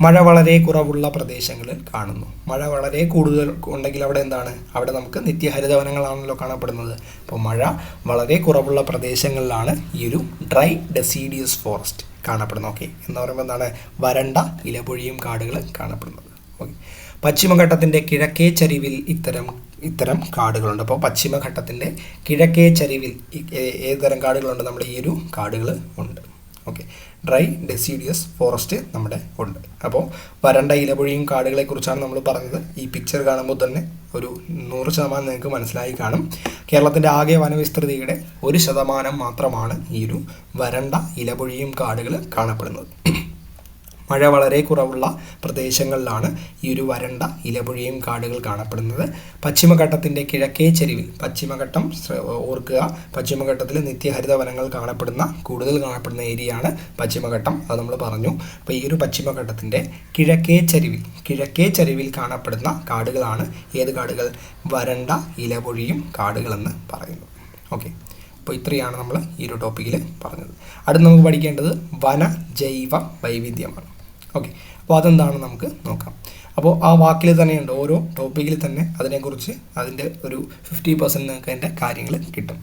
മഴ വളരെ കുറവുള്ള പ്രദേശങ്ങളിൽ കാണുന്നു. മഴ വളരെ കൂടുതൽ ഉണ്ടെങ്കിൽ അവിടെ എന്താണ്? അവിടെ നമുക്ക് നിത്യഹരിതവനങ്ങളാണല്ലോ കാണപ്പെടുന്നത്. അപ്പോൾ മഴ വളരെ കുറവുള്ള പ്രദേശങ്ങളിലാണ് ഈ ഒരു ഡ്രൈ ഡെസീഡിയസ് ഫോറസ്റ്റ് കാണപ്പെടുന്നത്. ഓക്കെ. എന്ന് പറയുമ്പോൾ എന്താണ്? വരണ്ട ഇലപൊഴിയും കാടുകൾ കാണപ്പെടുന്നത്. ഓക്കെ. പശ്ചിമഘട്ടത്തിന്റെ കിഴക്കേ ചരിവിൽ ഇത്തരം ഇത്തരം കാടുകളുണ്ട്. അപ്പോൾ പശ്ചിമഘട്ടത്തിന്റെ കിഴക്കേ ചരിവിൽ ഏതുതരം കാടുകളുണ്ട്? നമ്മുടെ ഈ ഒരു കാടുകൾ ഉണ്ട്. ഓക്കെ. ഡ്രൈ ഡെസിഡിയസ് ഫോറസ്റ്റ് നമ്മുടെ ഉണ്ട്. അപ്പോൾ വരണ്ട ഇലപൊഴിയും കാടുകളെ കുറിച്ചാണ് നമ്മൾ പറഞ്ഞത്. ഈ പിക്ചർ കാണുമ്പോൾ തന്നെ ഒരു നൂറ് ശതമാനം നിങ്ങൾക്ക് മനസ്സിലായി കാണും. കേരളത്തിന്റെ ആകെ വനവിസ്തൃതിയുടെ ഒരു ശതമാനം മാത്രമാണ് ഈ ഒരു വരണ്ട ഇലപൊഴിയും കാടുകൾ കാണപ്പെടുന്നത്. മഴ വളരെ കുറവുള്ള പ്രദേശങ്ങളിലാണ് ഈ ഒരു വരണ്ട ഇലപുഴയും കാടുകൾ കാണപ്പെടുന്നത്. പശ്ചിമഘട്ടത്തിന്റെ കിഴക്കേ ചരിവിൽ പശ്ചിമഘട്ടം ഓർക്കുക പശ്ചിമഘട്ടത്തിൽ നിത്യഹരിത വനങ്ങൾ കാണപ്പെടുന്ന കൂടുതൽ കാണപ്പെടുന്ന ഏരിയയാണ് പശ്ചിമഘട്ടം. അത് നമ്മൾ പറഞ്ഞു. അപ്പോൾ ഈ ഒരു പശ്ചിമഘട്ടത്തിന്റെ കിഴക്കേ ചരിവിൽ കിഴക്കേ ചരിവിൽ കാണപ്പെടുന്ന കാടുകളാണ് ഏത് കാടുകൾ? വരണ്ട ഇലപൊഴിയും കാടുകളെന്ന് പറയുന്നു. ഓക്കെ. അപ്പോൾ ഇത്രയാണ് നമ്മൾ ഈ ഒരു ടോപ്പിക്കിൽ പറഞ്ഞത്. അടുത്ത് നമുക്ക് പഠിക്കേണ്ടത് വന ജൈവ വൈവിധ്യമാണ്. ഓക്കെ അപ്പോൾ അതെന്താണ് നമുക്ക് നോക്കാം. അപ്പോൾ ആ വാക്കിൽ തന്നെയുണ്ട് ഓരോ ടോപ്പിക്കിൽ തന്നെ അതിനെക്കുറിച്ച് അതിന്റെ ഒരു ഫിഫ്റ്റി പെർസെന്റ് നിങ്ങൾക്ക് അതിന്റെ കാര്യങ്ങൾ കിട്ടും.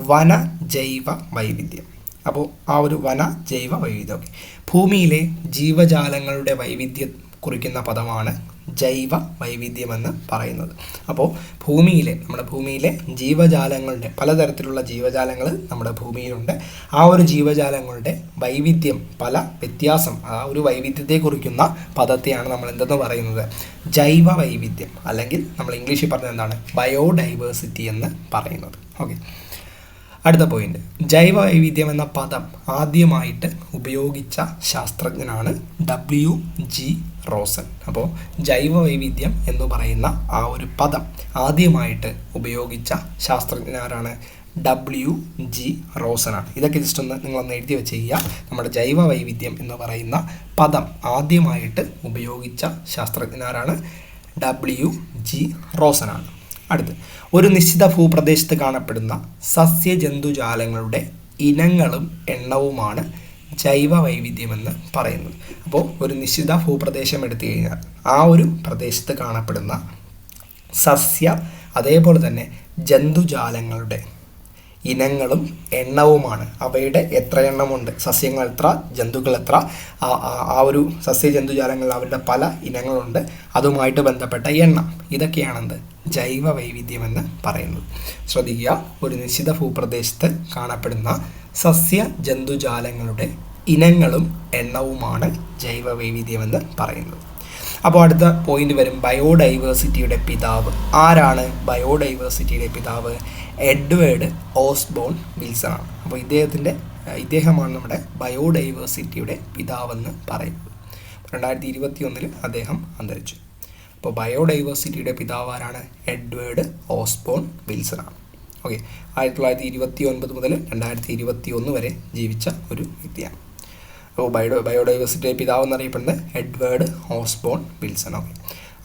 വന ജൈവ വൈവിധ്യം. അപ്പോൾ ആ ഒരു വന ജൈവ വൈവിധ്യം ഓക്കെ ഭൂമിയിലെ ജീവജാലങ്ങളുടെ വൈവിധ്യം കുറിക്കുന്ന പദമാണ് ജൈവ വൈവിധ്യം എന്ന് പറയുന്നത്. അപ്പോൾ ഭൂമിയിലെ നമ്മുടെ ഭൂമിയിലെ ജീവജാലങ്ങളുടെ പലതരത്തിലുള്ള ജീവജാലങ്ങൾ നമ്മുടെ ഭൂമിയിലുണ്ട്. ആ ഒരു ജീവജാലങ്ങളുടെ വൈവിധ്യം പല വ്യത്യാസം ആ ഒരു വൈവിധ്യത്തെ കുറിക്കുന്ന പദത്തെയാണ് നമ്മൾ എന്തെന്ന് പറയുന്നത്? ജൈവ വൈവിധ്യം അല്ലെങ്കിൽ നമ്മൾ ഇംഗ്ലീഷിൽ പറഞ്ഞത് എന്താണ്? ബയോഡൈവേഴ്സിറ്റി എന്ന് പറയുന്നത്. ഓക്കെ. അടുത്ത പോയിന്റ് ജൈവ വൈവിധ്യം എന്ന പദം ആദ്യമായിട്ട് ഉപയോഗിച്ച ശാസ്ത്രജ്ഞനാണ് ഡബ്ല്യു ജി റോസൻ. അപ്പോൾ ജൈവ വൈവിധ്യം എന്ന് പറയുന്ന ആ ഒരു പദം ആദ്യമായിട്ട് ഉപയോഗിച്ച ശാസ്ത്രജ്ഞനാരാണ് ഡബ്ല്യു ജി റോസനാണ്. ഇതൊക്കെ ജസ്റ്റ് ഒന്ന് നിങ്ങളൊന്ന് എഴുതി വെച്ച് ചെയ്യുക. നമ്മുടെ ജൈവ വൈവിധ്യം എന്ന് പറയുന്ന പദം ആദ്യമായിട്ട് ഉപയോഗിച്ച ശാസ്ത്രജ്ഞനാരാണ് ഡബ്ല്യു ജി റോസനാണ്. അടുത്ത്. ഒരു നിശ്ചിത ഭൂപ്രദേശത്ത് കാണപ്പെടുന്ന സസ്യജന്തുജാലങ്ങളുടെ ഇനങ്ങളും എണ്ണവുമാണ് ജൈവ വൈവിധ്യമെന്ന് പറയുന്നത്. അപ്പോൾ ഒരു നിശ്ചിത ഭൂപ്രദേശം എടുത്തു കഴിഞ്ഞാൽ ആ ഒരു പ്രദേശത്ത് കാണപ്പെടുന്ന സസ്യ അതേപോലെ തന്നെ ജന്തുജാലങ്ങളുടെ ഇനങ്ങളും എണ്ണവുമാണ്. അവയുടെ എത്ര എണ്ണമുണ്ട്? സസ്യങ്ങൾ എത്ര? ജന്തുക്കൾ എത്ര? ആ- ഒരു സസ്യ ജന്തുജാലങ്ങളിൽ അവരുടെ പല ഇനങ്ങളുണ്ട്. അതുമായിട്ട് ബന്ധപ്പെട്ട എണ്ണം. ഇതൊക്കെയാണെന്ത്? ജൈവ വൈവിധ്യമെന്ന് പറയുന്നത്. ശ്രദ്ധിക്കുക ഒരു നിശ്ചിത ഭൂപ്രദേശത്ത് കാണപ്പെടുന്ന സസ്യ ജന്തുജാലങ്ങളുടെ ഇനങ്ങളും എണ്ണവുമാണ് ജൈവ വൈവിധ്യമെന്ന് പറയുന്നത്. അപ്പോൾ അടുത്ത പോയിന്റ് വരും. ബയോഡൈവേഴ്സിറ്റിയുടെ പിതാവ്. ആരാണ് ബയോഡൈവേഴ്സിറ്റിയുടെ പിതാവ്? എഡ്വേർഡ് ഓസ്ബോൺ വിൽസൺ ആണ് അപ്പോൾ ഇദ്ദേഹത്തിന്റെ ഇദ്ദേഹമാണ് നമ്മുടെ ബയോഡൈവേഴ്സിറ്റിയുടെ പിതാവെന്ന് പറയുന്നത്. രണ്ടായിരത്തി ഇരുപത്തി ഒന്നിൽ അദ്ദേഹം അന്തരിച്ചു. അപ്പോൾ ബയോഡൈവേഴ്സിറ്റിയുടെ പിതാവ് ആരാണ് എഡ്വേർഡ് ഓസ്ബോൺ വിൽസൺ ആണ് ഓക്കെ. ആയിരത്തി തൊള്ളായിരത്തി ഇരുപത്തി ഒൻപത് മുതൽ രണ്ടായിരത്തി ഇരുപത്തി ഒന്ന് വരെ ജീവിച്ച ഒരു വ്യക്തിയാണ്. അപ്പോൾ ബയോ ബയോഡൈവേഴ്സിറ്റിയുടെ പിതാവ് എന്നറിയപ്പെടുന്നത് എഡ്വേർഡ് ഓസ്ബോൺ വിൽസൺ. ഓക്കെ.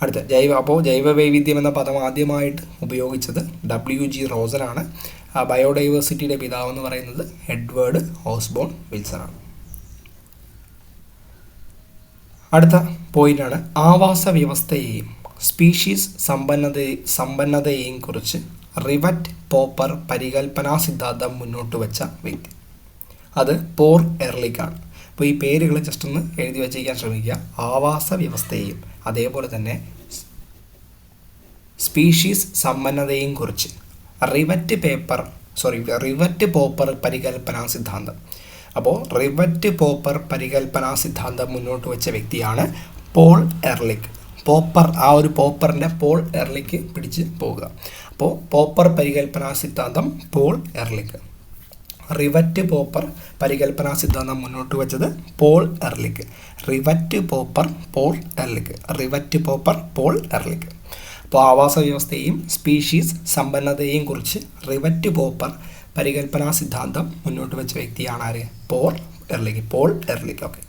അടുത്ത ജൈവ അപ്പോൾ ജൈവ വൈവിധ്യം എന്ന പദം ആദ്യമായിട്ട് ഉപയോഗിച്ചത് ഡബ്ല്യു ജി റോസനാണ് ബയോഡൈവേഴ്സിറ്റിയുടെ പിതാവ് എന്ന് പറയുന്നത് എഡ്വേർഡ് ഓസ്ബോൺ വിൽസൺ ആണ് അടുത്ത പോയിന്റാണ് ആവാസ വ്യവസ്ഥയെയും സ്പീഷീസ് സമ്പന്നതയെ സമ്പന്നതയെയും കുറിച്ച് റിവറ്റ് പോപ്പർ പരികൽപ്പനാ സിദ്ധാന്തം മുന്നോട്ട് വെച്ച വ്യക്തി. അത് പോർ എർലിക്കാണ്. അപ്പോൾ ഈ പേരുകൾ ജസ്റ്റ് ഒന്ന് എഴുതി വച്ചിരിക്കാൻ ശ്രമിക്കുക. ആവാസ വ്യവസ്ഥയെയും അതേപോലെ തന്നെ സ്പീഷീസ് സമ്പന്നതയെയും കുറിച്ച് rivet paper sorry rivet popper പരികൽപ്പനാ സിദ്ധാന്തം. അപ്പോൾ റിവറ്റ് പോപ്പർ പരികൽപ്പനാ സിദ്ധാന്തം മുന്നോട്ട് വെച്ച വ്യക്തിയാണ് പോൾ എർലിക് പോപ്പർ ആ ഒരു പോപ്പറിന്റെ പോൾ എർലിക്ക് പിടിച്ച് പോവുക. അപ്പോൾ പോപ്പർ പരികൽപ്പനാ സിദ്ധാന്തം പോൾ എർലിക് റിവറ്റ് പോപ്പർ പരികൽപ്പനാ സിദ്ധാന്തം മുന്നോട്ട് വെച്ചത് Paul Ehrlich. Rivet popper Paul Ehrlich. Rivet popper Paul Ehrlich. അപ്പോൾ ആവാസ വ്യവസ്ഥയെയും സ്പീഷീസ് സമ്പന്നതയെയും കുറിച്ച് റിവറ്റ് പോപ്പർ പരികൽപ്പനാ സിദ്ധാന്തം മുന്നോട്ട് വെച്ച വ്യക്തിയാണ് ആര്? Paul Ehrlich Paul Ehrlich okay.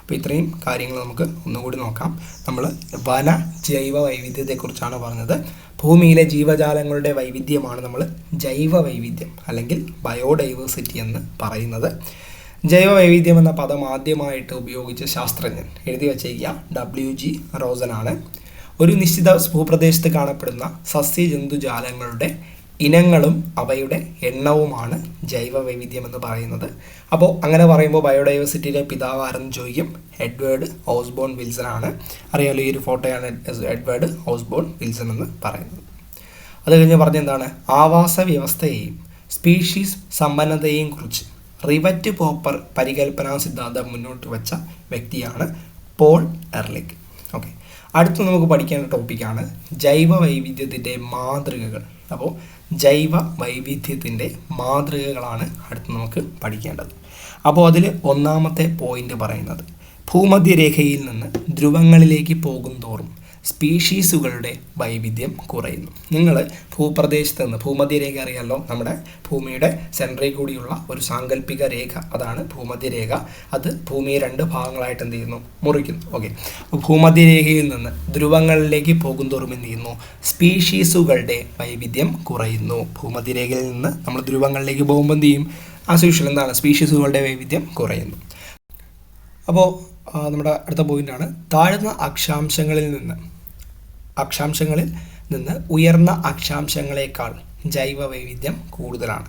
അപ്പോൾ ഇത്രയും കാര്യങ്ങൾ നമുക്ക് ഒന്നുകൂടി നോക്കാം. നമ്മൾ വന ജൈവ വൈവിധ്യത്തെക്കുറിച്ചാണ് പറഞ്ഞത്. ഭൂമിയിലെ ജീവജാലങ്ങളുടെ വൈവിധ്യമാണ് നമ്മൾ ജൈവ വൈവിധ്യം അല്ലെങ്കിൽ ബയോഡൈവേഴ്സിറ്റി എന്ന് പറയുന്നത്. ജൈവ വൈവിധ്യം എന്ന പദം ആദ്യമായിട്ട് ഉപയോഗിച്ച ശാസ്ത്രജ്ഞൻ എഴുതി വച്ചേക്കുക. ഡബ്ല്യു ജി റോസനാണ്. ഒരു നിശ്ചിത ഭൂപ്രദേശത്ത് കാണപ്പെടുന്ന സസ്യജന്തുജാലങ്ങളുടെ ഇനങ്ങളും അവയുടെ എണ്ണവുമാണ് ജൈവ വൈവിധ്യം എന്ന് പറയുന്നത്. അപ്പോൾ അങ്ങനെ പറയുമ്പോൾ ബയോഡൈവേഴ്സിറ്റിയിലെ പിതാവ് ആരെന്ന് ചോദിക്കും എഡ്വേർഡ് ഹൗസ്ബോൺ വിൽസൺ ആണ് അറിയാലോ ഈ ഒരു ഫോട്ടോയാണ് എഡ്വേർഡ് ഹൗസ്ബോൺ വിൽസൺ എന്ന് പറയുന്നത്. അത് കഴിഞ്ഞ് പറഞ്ഞെന്താണ് ആവാസ വ്യവസ്ഥയെയും സ്പീഷീസ് സമ്പന്നതയെയും കുറിച്ച് റിവറ്റ് പോപ്പർ പരികൽപ്പനാ സിദ്ധാന്തം മുന്നോട്ട് വെച്ച വ്യക്തിയാണ് പോൾ എർലിക് അടുത്ത് നമുക്ക് പഠിക്കേണ്ട ടോപ്പിക്കാണ് ജൈവ വൈവിധ്യത്തിന്റെ മാതൃകകൾ. അപ്പോൾ ജൈവ വൈവിധ്യത്തിന്റെ മാതൃകകളാണ് അടുത്ത് നമുക്ക് പഠിക്കേണ്ടത്. അപ്പോൾ അതിൽ ഒന്നാമത്തെ പോയിന്റ് പറയുന്നത്. ഭൂമധ്യരേഖയിൽ നിന്ന് ധ്രുവങ്ങളിലേക്ക് പോകും തോറും സ്പീഷീസുകളുടെ വൈവിധ്യം കുറയുന്നു. നിങ്ങൾ ഭൂപ്രദേശത്ത് നിന്ന് ഭൂമധ്യരേഖ അറിയാമല്ലോ നമ്മുടെ ഭൂമിയുടെ സെൻട്രിൽ കൂടിയുള്ള ഒരു സാങ്കല്പിക രേഖ. അതാണ് ഭൂമധ്യരേഖ. അത് ഭൂമിയെ രണ്ട് ഭാഗങ്ങളായിട്ട് എന്ത് ചെയ്യുന്നു? മുറിക്കുന്നു. ഓക്കെ ഭൂമധ്യരേഖയിൽ നിന്ന് ധ്രുവങ്ങളിലേക്ക് പോകുന്തോറും എന്ത് ചെയ്യുന്നു? സ്പീഷീസുകളുടെ വൈവിധ്യം കുറയുന്നു. ഭൂമധ്യരേഖയിൽ നിന്ന് നമ്മൾ ധ്രുവങ്ങളിലേക്ക് പോകുമ്പോൾ എന്ത് ചെയ്യും? ആസ് എന്താണ്? സ്പീഷീസുകളുടെ വൈവിധ്യം കുറയുന്നു. അപ്പോൾ നമ്മുടെ അടുത്ത പോയിന്റാണ് താഴ്ന്ന അക്ഷാംശങ്ങളിൽ നിന്ന് അക്ഷാംശങ്ങളിൽ നിന്ന് ഉയർന്ന അക്ഷാംശങ്ങളെക്കാൾ ജൈവ വൈവിധ്യം കൂടുതലാണ്.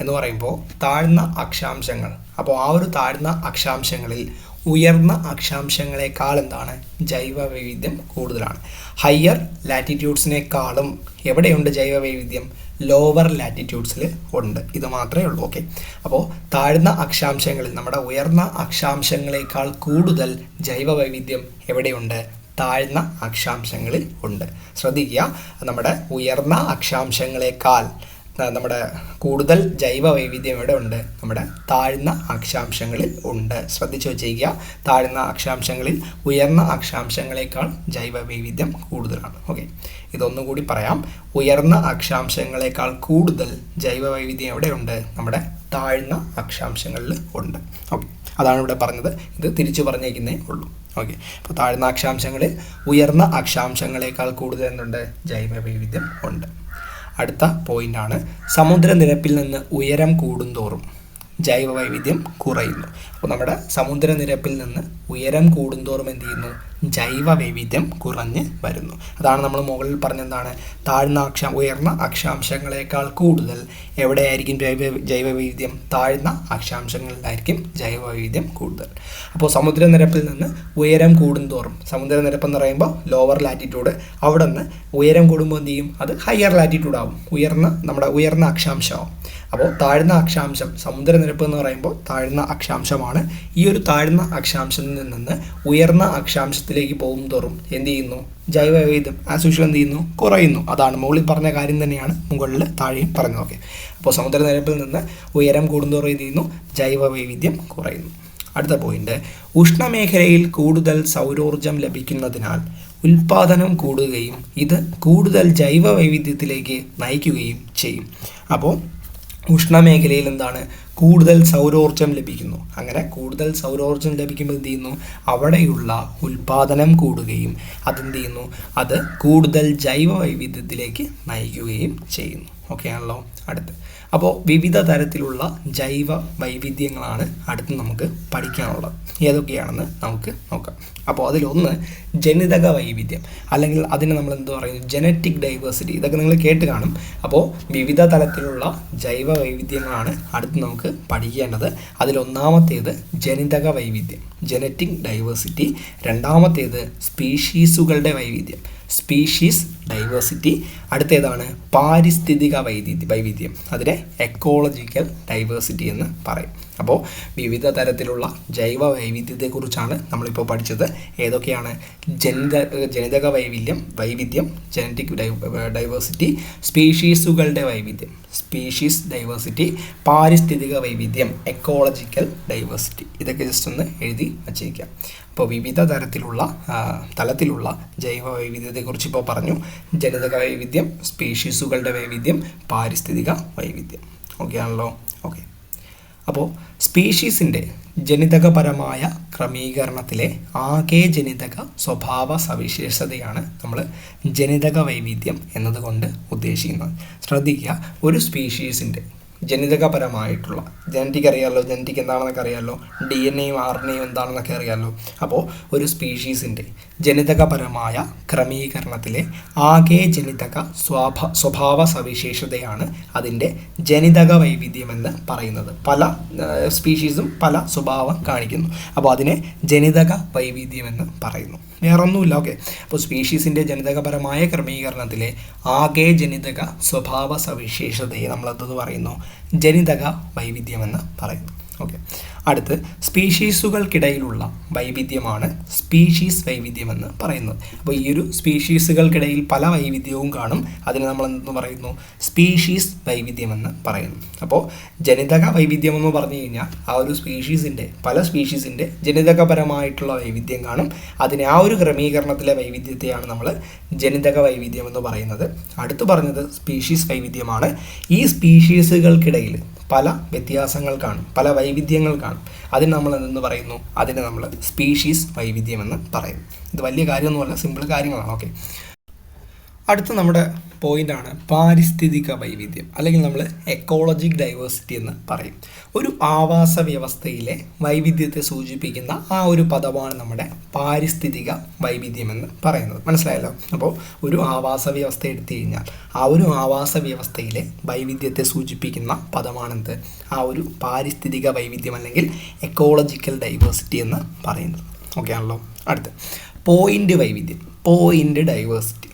എന്ന് പറയുമ്പോൾ താഴ്ന്ന അക്ഷാംശങ്ങൾ. അപ്പോൾ ആ ഒരു താഴ്ന്ന അക്ഷാംശങ്ങളിൽ ഉയർന്ന അക്ഷാംശങ്ങളെക്കാൾ എന്താണ്? ജൈവ വൈവിധ്യം കൂടുതലാണ്. ഹയർ ലാറ്റിറ്റ്യൂഡ്സിനേക്കാളും എവിടെയുണ്ട് ജൈവ വൈവിധ്യം ലോവർ ലാറ്റിറ്റ്യൂഡ്സിൽ ഉണ്ട്. ഇത് മാത്രമേ ഉള്ളൂ. ഓക്കെ അപ്പോൾ താഴ്ന്ന അക്ഷാംശങ്ങളിൽ നമ്മുടെ ഉയർന്ന അക്ഷാംശങ്ങളെക്കാൾ കൂടുതൽ ജൈവ വൈവിധ്യം എവിടെയുണ്ട്? താഴ്ന്ന അക്ഷാംശങ്ങളിൽ ഉണ്ട്. ശ്രദ്ധിക്കുക നമ്മുടെ ഉയർന്ന അക്ഷാംശങ്ങളെക്കാൾ നമ്മുടെ കൂടുതൽ ജൈവ വൈവിധ്യം ഇവിടെ ഉണ്ട്. നമ്മുടെ താഴ്ന്ന അക്ഷാംശങ്ങളിൽ ഉണ്ട്. ശ്രദ്ധിച്ചു വച്ചിരിക്കുക താഴ്ന്ന അക്ഷാംശങ്ങളിൽ ഉയർന്ന അക്ഷാംശങ്ങളെക്കാൾ ജൈവ വൈവിധ്യം കൂടുതലാണ്. ഓക്കെ. ഇതൊന്നും കൂടി പറയാം. ഉയർന്ന അക്ഷാംശങ്ങളെക്കാൾ കൂടുതൽ ജൈവ വൈവിധ്യം എവിടെയുണ്ട് നമ്മുടെ താഴ്ന്ന അക്ഷാംശങ്ങളിൽ ഉണ്ട്. ഓക്കെ. അതാണ് ഇവിടെ പറഞ്ഞത്. ഇത് തിരിച്ചു പറഞ്ഞേക്കുന്നേ ഉള്ളൂ. ഓക്കെ അപ്പോൾ താഴ്ന്ന അക്ഷാംശങ്ങളിൽ ഉയർന്ന അക്ഷാംശങ്ങളെക്കാൾ കൂടുതൽ എന്തുണ്ട്? ജൈവ വൈവിധ്യം ഉണ്ട്. അടുത്ത പോയിന്റാണ് സമുദ്രനിരപ്പിൽ നിന്ന് ഉയരം കൂടുന്തോറും ജൈവ വൈവിധ്യം കുറയുന്നു. അപ്പോൾ നമ്മുടെ സമുദ്രനിരപ്പിൽ നിന്ന് ഉയരം കൂടുന്തോറും എന്ത് ചെയ്യുന്നു? ജൈവ വൈവിധ്യം കുറഞ്ഞ് വരുന്നു. അതാണ് നമ്മൾ മുകളിൽ പറഞ്ഞെന്താണ്? താഴ്ന്ന അക്ഷ ഉയർന്ന അക്ഷാംശങ്ങളെക്കാൾ കൂടുതൽ എവിടെയായിരിക്കും ജൈവ ജൈവ വൈവിധ്യം താഴ്ന്ന അക്ഷാംശങ്ങളിലായിരിക്കും ജൈവ വൈവിധ്യം കൂടുതൽ. അപ്പോൾ സമുദ്രനിരപ്പിൽ നിന്ന് ഉയരം കൂടുന്തോറും സമുദ്രനിരപ്പ് എന്ന് പറയുമ്പോൾ ലോവർ ലാറ്റിറ്റ്യൂഡ് അവിടെ നിന്ന് ഉയരം കൂടുമ്പോൾ എന്ത് ചെയ്യും? അത് ഹയർ ലാറ്റിറ്റ്യൂഡ് ആവും. ഉയർന്ന നമ്മുടെ ഉയർന്ന അക്ഷാംശമാവും അപ്പോൾ താഴ്ന്ന അക്ഷാംശം സമുദ്രനിരപ്പ് എന്ന് പറയുമ്പോൾ താഴ്ന്ന അക്ഷാംശമാണ്. ഈ ഒരു താഴ്ന്ന അക്ഷാംശത്തിൽ നിന്ന് ഉയർന്ന അക്ഷാംശത്തിലേക്ക് പോകും തോറും എന്ത് ചെയ്യുന്നു? ജൈവ വൈവിധ്യം ആസ് എന്ത് ചെയ്യുന്നു? കുറയുന്നു. അതാണ് മുകളിൽ പറഞ്ഞ കാര്യം തന്നെയാണ്. മുകളിൽ താഴെയും പറഞ്ഞത് ഓക്കെ. അപ്പോൾ സമുദ്രനിരപ്പിൽ നിന്ന് ഉയരം കൂടുന്തോറും എന്ത് ചെയ്യുന്നു? ജൈവ വൈവിധ്യം കുറയുന്നു. അടുത്ത പോയിന്റ് ഉഷ്ണമേഖലയിൽ കൂടുതൽ സൗരോർജം ലഭിക്കുന്നതിനാൽ ഉൽപാദനം കൂടുകയും ഇത് കൂടുതൽ ജൈവ വൈവിധ്യത്തിലേക്ക് നയിക്കുകയും ചെയ്യും. അപ്പോൾ ഉഷ്ണമേഖലയിൽ എന്താണ്? കൂടുതൽ സൗരോർജം ലഭിക്കുന്നു. അങ്ങനെ കൂടുതൽ സൗരോർജം ലഭിക്കുമ്പോൾ എന്ത് ചെയ്യുന്നു? അവിടെയുള്ള ഉൽപാദനം കൂടുകയും അതെന്ത് ചെയ്യുന്നു? അത് കൂടുതൽ ജൈവ വൈവിധ്യത്തിലേക്ക് നയിക്കുകയും ചെയ്യുന്നു. ഓക്കെ ആണല്ലോ? അടുത്ത്. അപ്പോൾ വിവിധ തരത്തിലുള്ള ജൈവ വൈവിധ്യങ്ങളാണ് അടുത്ത് നമുക്ക് പഠിക്കാനുള്ളത്. ഏതൊക്കെയാണെന്ന് നമുക്ക് നോക്കാം. അപ്പോൾ അതിലൊന്ന് ജനിതക വൈവിധ്യം. അല്ലെങ്കിൽ അതിനെ നമ്മൾ എന്ത് പറയുന്നു ജനറ്റിക് ഡൈവേഴ്സിറ്റി ഇതൊക്കെ നിങ്ങൾ കേട്ട് കാണും. അപ്പോൾ വിവിധ തലത്തിലുള്ള ജൈവ വൈവിധ്യങ്ങളാണ് അടുത്ത് നമുക്ക് പഠിക്കേണ്ടത്. അതിലൊന്നാമത്തേത് ജനിതക വൈവിധ്യം. ജനറ്റിക് ഡൈവേഴ്സിറ്റി രണ്ടാമത്തേത് സ്പീഷീസുകളുടെ വൈവിധ്യം. Species diversity. അടുത്തേതാണ് പാരിസ്ഥിതിക വൈവിധ്യം. വൈവിധ്യം അതിനെ എക്കോളജിക്കൽ ഡൈവേഴ്സിറ്റി എന്ന് പറയും. അപ്പോൾ വിവിധ തരത്തിലുള്ള ജൈവ വൈവിധ്യത്തെക്കുറിച്ചാണ് നമ്മളിപ്പോൾ പഠിച്ചത്. ഏതൊക്കെയാണ് ജനിത ജനിതക വൈവിധ്യം വൈവിധ്യം ജനറ്റിക് ഡൈവേഴ്സിറ്റി സ്പീഷീസുകളുടെ വൈവിധ്യം സ്പീഷീസ് ഡൈവേഴ്സിറ്റി പാരിസ്ഥിതിക വൈവിധ്യം എക്കോളജിക്കൽ ഡൈവേഴ്സിറ്റി ഇതൊക്കെ ജസ്റ്റ് ഒന്ന് എഴുതി വച്ചേക്കാം അപ്പോൾ വിവിധ തരത്തിലുള്ള തലത്തിലുള്ള ജൈവ വൈവിധ്യത്തെക്കുറിച്ച് ഇപ്പോൾ പറഞ്ഞു. ജനിതക വൈവിധ്യം സ്പീഷീസുകളുടെ വൈവിധ്യം പാരിസ്ഥിതിക വൈവിധ്യം. ഓക്കെ ആണല്ലോ? ഓക്കെ അപ്പോൾ സ്പീഷീസിന്റെ ജനിതകപരമായ ക്രമീകരണത്തിലെ ആകെ ജനിതക സ്വഭാവ സവിശേഷതയാണ് നമ്മൾ ജനിതക വൈവിധ്യം എന്നതുകൊണ്ട് ഉദ്ദേശിക്കുന്നത്. ശ്രദ്ധിക്കുക ഒരു സ്പീഷീസിന്റെ ജനിതകപരമായിട്ടുള്ള ജനറ്റിക് അറിയാമല്ലോ ജനറ്റിക് എന്താണെന്നൊക്കെ അറിയാമല്ലോ ഡി എൻ എയും ആർ എൻ എയും എന്താണെന്നൊക്കെ അറിയാമല്ലോ അപ്പോൾ ഒരു സ്പീഷീസിന്റെ ജനിതകപരമായ ക്രമീകരണത്തിലെ ആകെ ജനിതക സ്വാഭ സ്വഭാവ സവിശേഷതയാണ് അതിന്റെ ജനിതക വൈവിധ്യമെന്ന് പറയുന്നത്. പല സ്പീഷീസും പല സ്വഭാവം കാണിക്കുന്നു. അപ്പോൾ അതിനെ ജനിതക വൈവിധ്യമെന്ന് പറയുന്നു. വേറൊന്നുമില്ല ഓക്കെ. അപ്പോൾ സ്പീഷീസിന്റെ ജനിതകപരമായ ക്രമീകരണത്തിലെ ആകെ ജനിതക സ്വഭാവ സവിശേഷതയെ നമ്മളെന്തെന്ന് പറയുന്നു? ജനിതക വൈവിധ്യമെന്ന് പറയുന്നു. ഓക്കെ അടുത്ത് സ്പീഷീസുകൾക്കിടയിലുള്ള വൈവിധ്യമാണ് സ്പീഷീസ് വൈവിധ്യമെന്ന് പറയുന്നത്. അപ്പോൾ ഈ ഒരു സ്പീഷീസുകൾക്കിടയിൽ പല വൈവിധ്യവും കാണും. അതിന് നമ്മൾ എന്തെന്ന് പറയുന്നു? സ്പീഷീസ് വൈവിധ്യമെന്ന് പറയുന്നു. അപ്പോൾ ജനിതക വൈവിധ്യം എന്ന് പറഞ്ഞു കഴിഞ്ഞാൽ ആ ഒരു സ്പീഷീസിന്റെ പല സ്പീഷീസിന്റെ ജനിതകപരമായിട്ടുള്ള വൈവിധ്യം കാണും. അതിനെ ആ ഒരു ക്രമീകരണത്തിലെ വൈവിധ്യത്തെയാണ് നമ്മൾ ജനിതക വൈവിധ്യം എന്ന് പറയുന്നത്. അടുത്ത് പറഞ്ഞത് സ്പീഷീസ് വൈവിധ്യമാണ്. ഈ സ്പീഷീസുകൾക്കിടയിൽ പല വ്യത്യാസങ്ങൾ കാണും പല വൈവിധ്യങ്ങൾ കാണും. അതിന് നമ്മൾ എന്തെന്ന് പറയുന്നു? അതിനെ നമ്മൾ സ്പീഷീസ് വൈവിധ്യമെന്ന് പറയും. ഇത് വലിയ കാര്യമൊന്നുമല്ല സിമ്പിൾ കാര്യങ്ങളാണ് ഓക്കെ അടുത്ത നമ്മുടെ പോയിന്റാണ് പാരിസ്ഥിതിക വൈവിധ്യം അല്ലെങ്കിൽ നമ്മൾ എക്കോളജിക് ഡൈവേഴ്സിറ്റി എന്ന് പറയും. ഒരു ആവാസ വ്യവസ്ഥയിലെ വൈവിധ്യത്തെ സൂചിപ്പിക്കുന്ന ആ ഒരു പദമാണ് നമ്മുടെ പാരിസ്ഥിതിക വൈവിധ്യം എന്ന് പറയുന്നത്. മനസ്സിലായല്ലോ? അപ്പോൾ ഒരു ആവാസ വ്യവസ്ഥ എടുത്തു കഴിഞ്ഞാൽ ആ ഒരു ആവാസ വ്യവസ്ഥയിലെ വൈവിധ്യത്തെ സൂചിപ്പിക്കുന്ന പദമാണെന്ത്? ആ ഒരു പാരിസ്ഥിതിക വൈവിധ്യം അല്ലെങ്കിൽ എക്കോളജിക്കൽ ഡൈവേഴ്സിറ്റി എന്ന് പറയുന്നത്. ഓക്കെ ആണല്ലോ? അടുത്ത്. പോയിന്റ് വൈവിധ്യം. പോയിന്റ് ഡൈവേഴ്സിറ്റി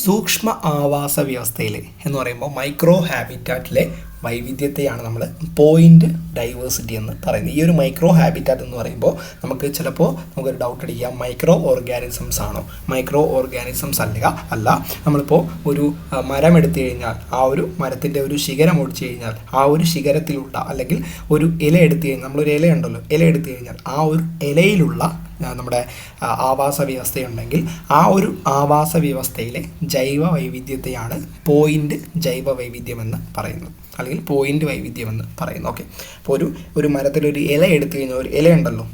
സൂക്ഷ്മ ആവാസ വ്യവസ്ഥയിലെ എന്ന് പറയുമ്പോൾ മൈക്രോ ഹാബിറ്റാറ്റിലെ വൈവിധ്യത്തെയാണ് നമ്മൾ പോയിന്റ് ഡൈവേഴ്സിറ്റി എന്ന് പറയുന്നത്. ഈ ഒരു മൈക്രോ ഹാബിറ്റാറ്റ് എന്ന് പറയുമ്പോൾ നമുക്ക് ചിലപ്പോൾ നമുക്കൊരു ഡൗട്ട് അടിക്കാം. മൈക്രോ ഓർഗാനിസംസ് ആണോ? മൈക്രോ ഓർഗാനിസംസ് അല്ല അല്ല നമ്മളിപ്പോൾ ഒരു മരം എടുത്തു കഴിഞ്ഞാൽ ആ ഒരു മരത്തിന്റെ ഒരു ശിഖരം ഒടിച്ചു കഴിഞ്ഞാൽ ആ ഒരു ശിഖരത്തിലുള്ള അല്ലെങ്കിൽ ഒരു ഇല എടുത്തു കഴിഞ്ഞാൽ നമ്മളൊരു ഇല ഉണ്ടല്ലോ ഇല എടുത്തു കഴിഞ്ഞാൽ ആ ഒരു ഇലയിലുള്ള നമ്മുടെ ആവാസ വ്യവസ്ഥയുണ്ടെങ്കിൽ ആ ഒരു ആവാസ വ്യവസ്ഥയിലെ ജൈവ വൈവിധ്യത്തെയാണ് പോയിന്റ് ജൈവ വൈവിധ്യമെന്ന് പറയുന്നത്. അല്ലെങ്കിൽ പോയിന്റ് വൈവിധ്യമെന്ന് പറയുന്നു ഓക്കെ അപ്പോൾ ഒരു ഒരു മരത്തിലൊരു ഇല എടുത്തു കഴിഞ്ഞാൽ ഒരു ഇല ഉണ്ടല്ലോ.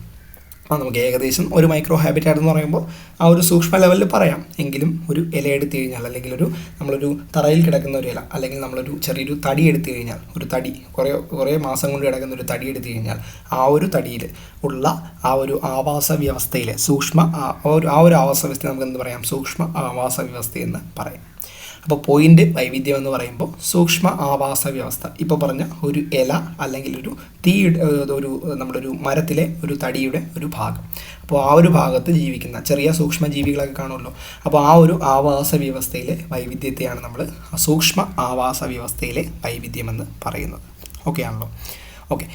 നമുക്ക് ഏകദേശം ഒരു മൈക്രോ ഹാബിറ്റാറ്റ് എന്ന് പറയുമ്പോൾ ആ ഒരു സൂക്ഷ്മ ലെവലിൽ പറയാം. എങ്കിലും ഒരു ഇല എടുത്തു കഴിഞ്ഞാൽ അല്ലെങ്കിൽ ഒരു നമ്മളൊരു തറയിൽ കിടക്കുന്ന ഒരു ഇല അല്ലെങ്കിൽ നമ്മളൊരു ചെറിയൊരു തടി എടുത്തു കഴിഞ്ഞാൽ ഒരു തടി കുറേ കുറേ മാസം കൊണ്ട് കിടക്കുന്ന ഒരു തടി എടുത്തു കഴിഞ്ഞാൽ ആ ഒരു തടിയിൽ ഉള്ള ആ ഒരു ആവാസ വ്യവസ്ഥയിലെ സൂക്ഷ്മ ആ ഒരു ആ ഒരു ആവാസ വ്യവസ്ഥ നമുക്ക് എന്ത് പറയാം? സൂക്ഷ്മ ആവാസ വ്യവസ്ഥയെന്ന് പറയാം. അപ്പോൾ പോയിന്റ് വൈവിധ്യം എന്ന് പറയുമ്പോൾ സൂക്ഷ്മ ആവാസ വ്യവസ്ഥ. ഇപ്പോൾ പറഞ്ഞ ഒരു ഇല അല്ലെങ്കിൽ ഒരു തീ ഒരു നമ്മുടെ ഒരു മരത്തിലെ ഒരു തടിയുടെ ഒരു ഭാഗം. അപ്പോൾ ആ ഒരു ഭാഗത്ത് ജീവിക്കുന്ന ചെറിയ സൂക്ഷ്മ ജീവികളൊക്കെ കാണുമല്ലോ. അപ്പോൾ ആ ഒരു ആവാസ വ്യവസ്ഥയിലെ വൈവിധ്യത്തെയാണ് നമ്മൾ സൂക്ഷ്മ ആവാസ വ്യവസ്ഥയിലെ വൈവിധ്യമെന്ന് പറയുന്നത്. ഓക്കെ ആണല്ലോ? ഓക്കെ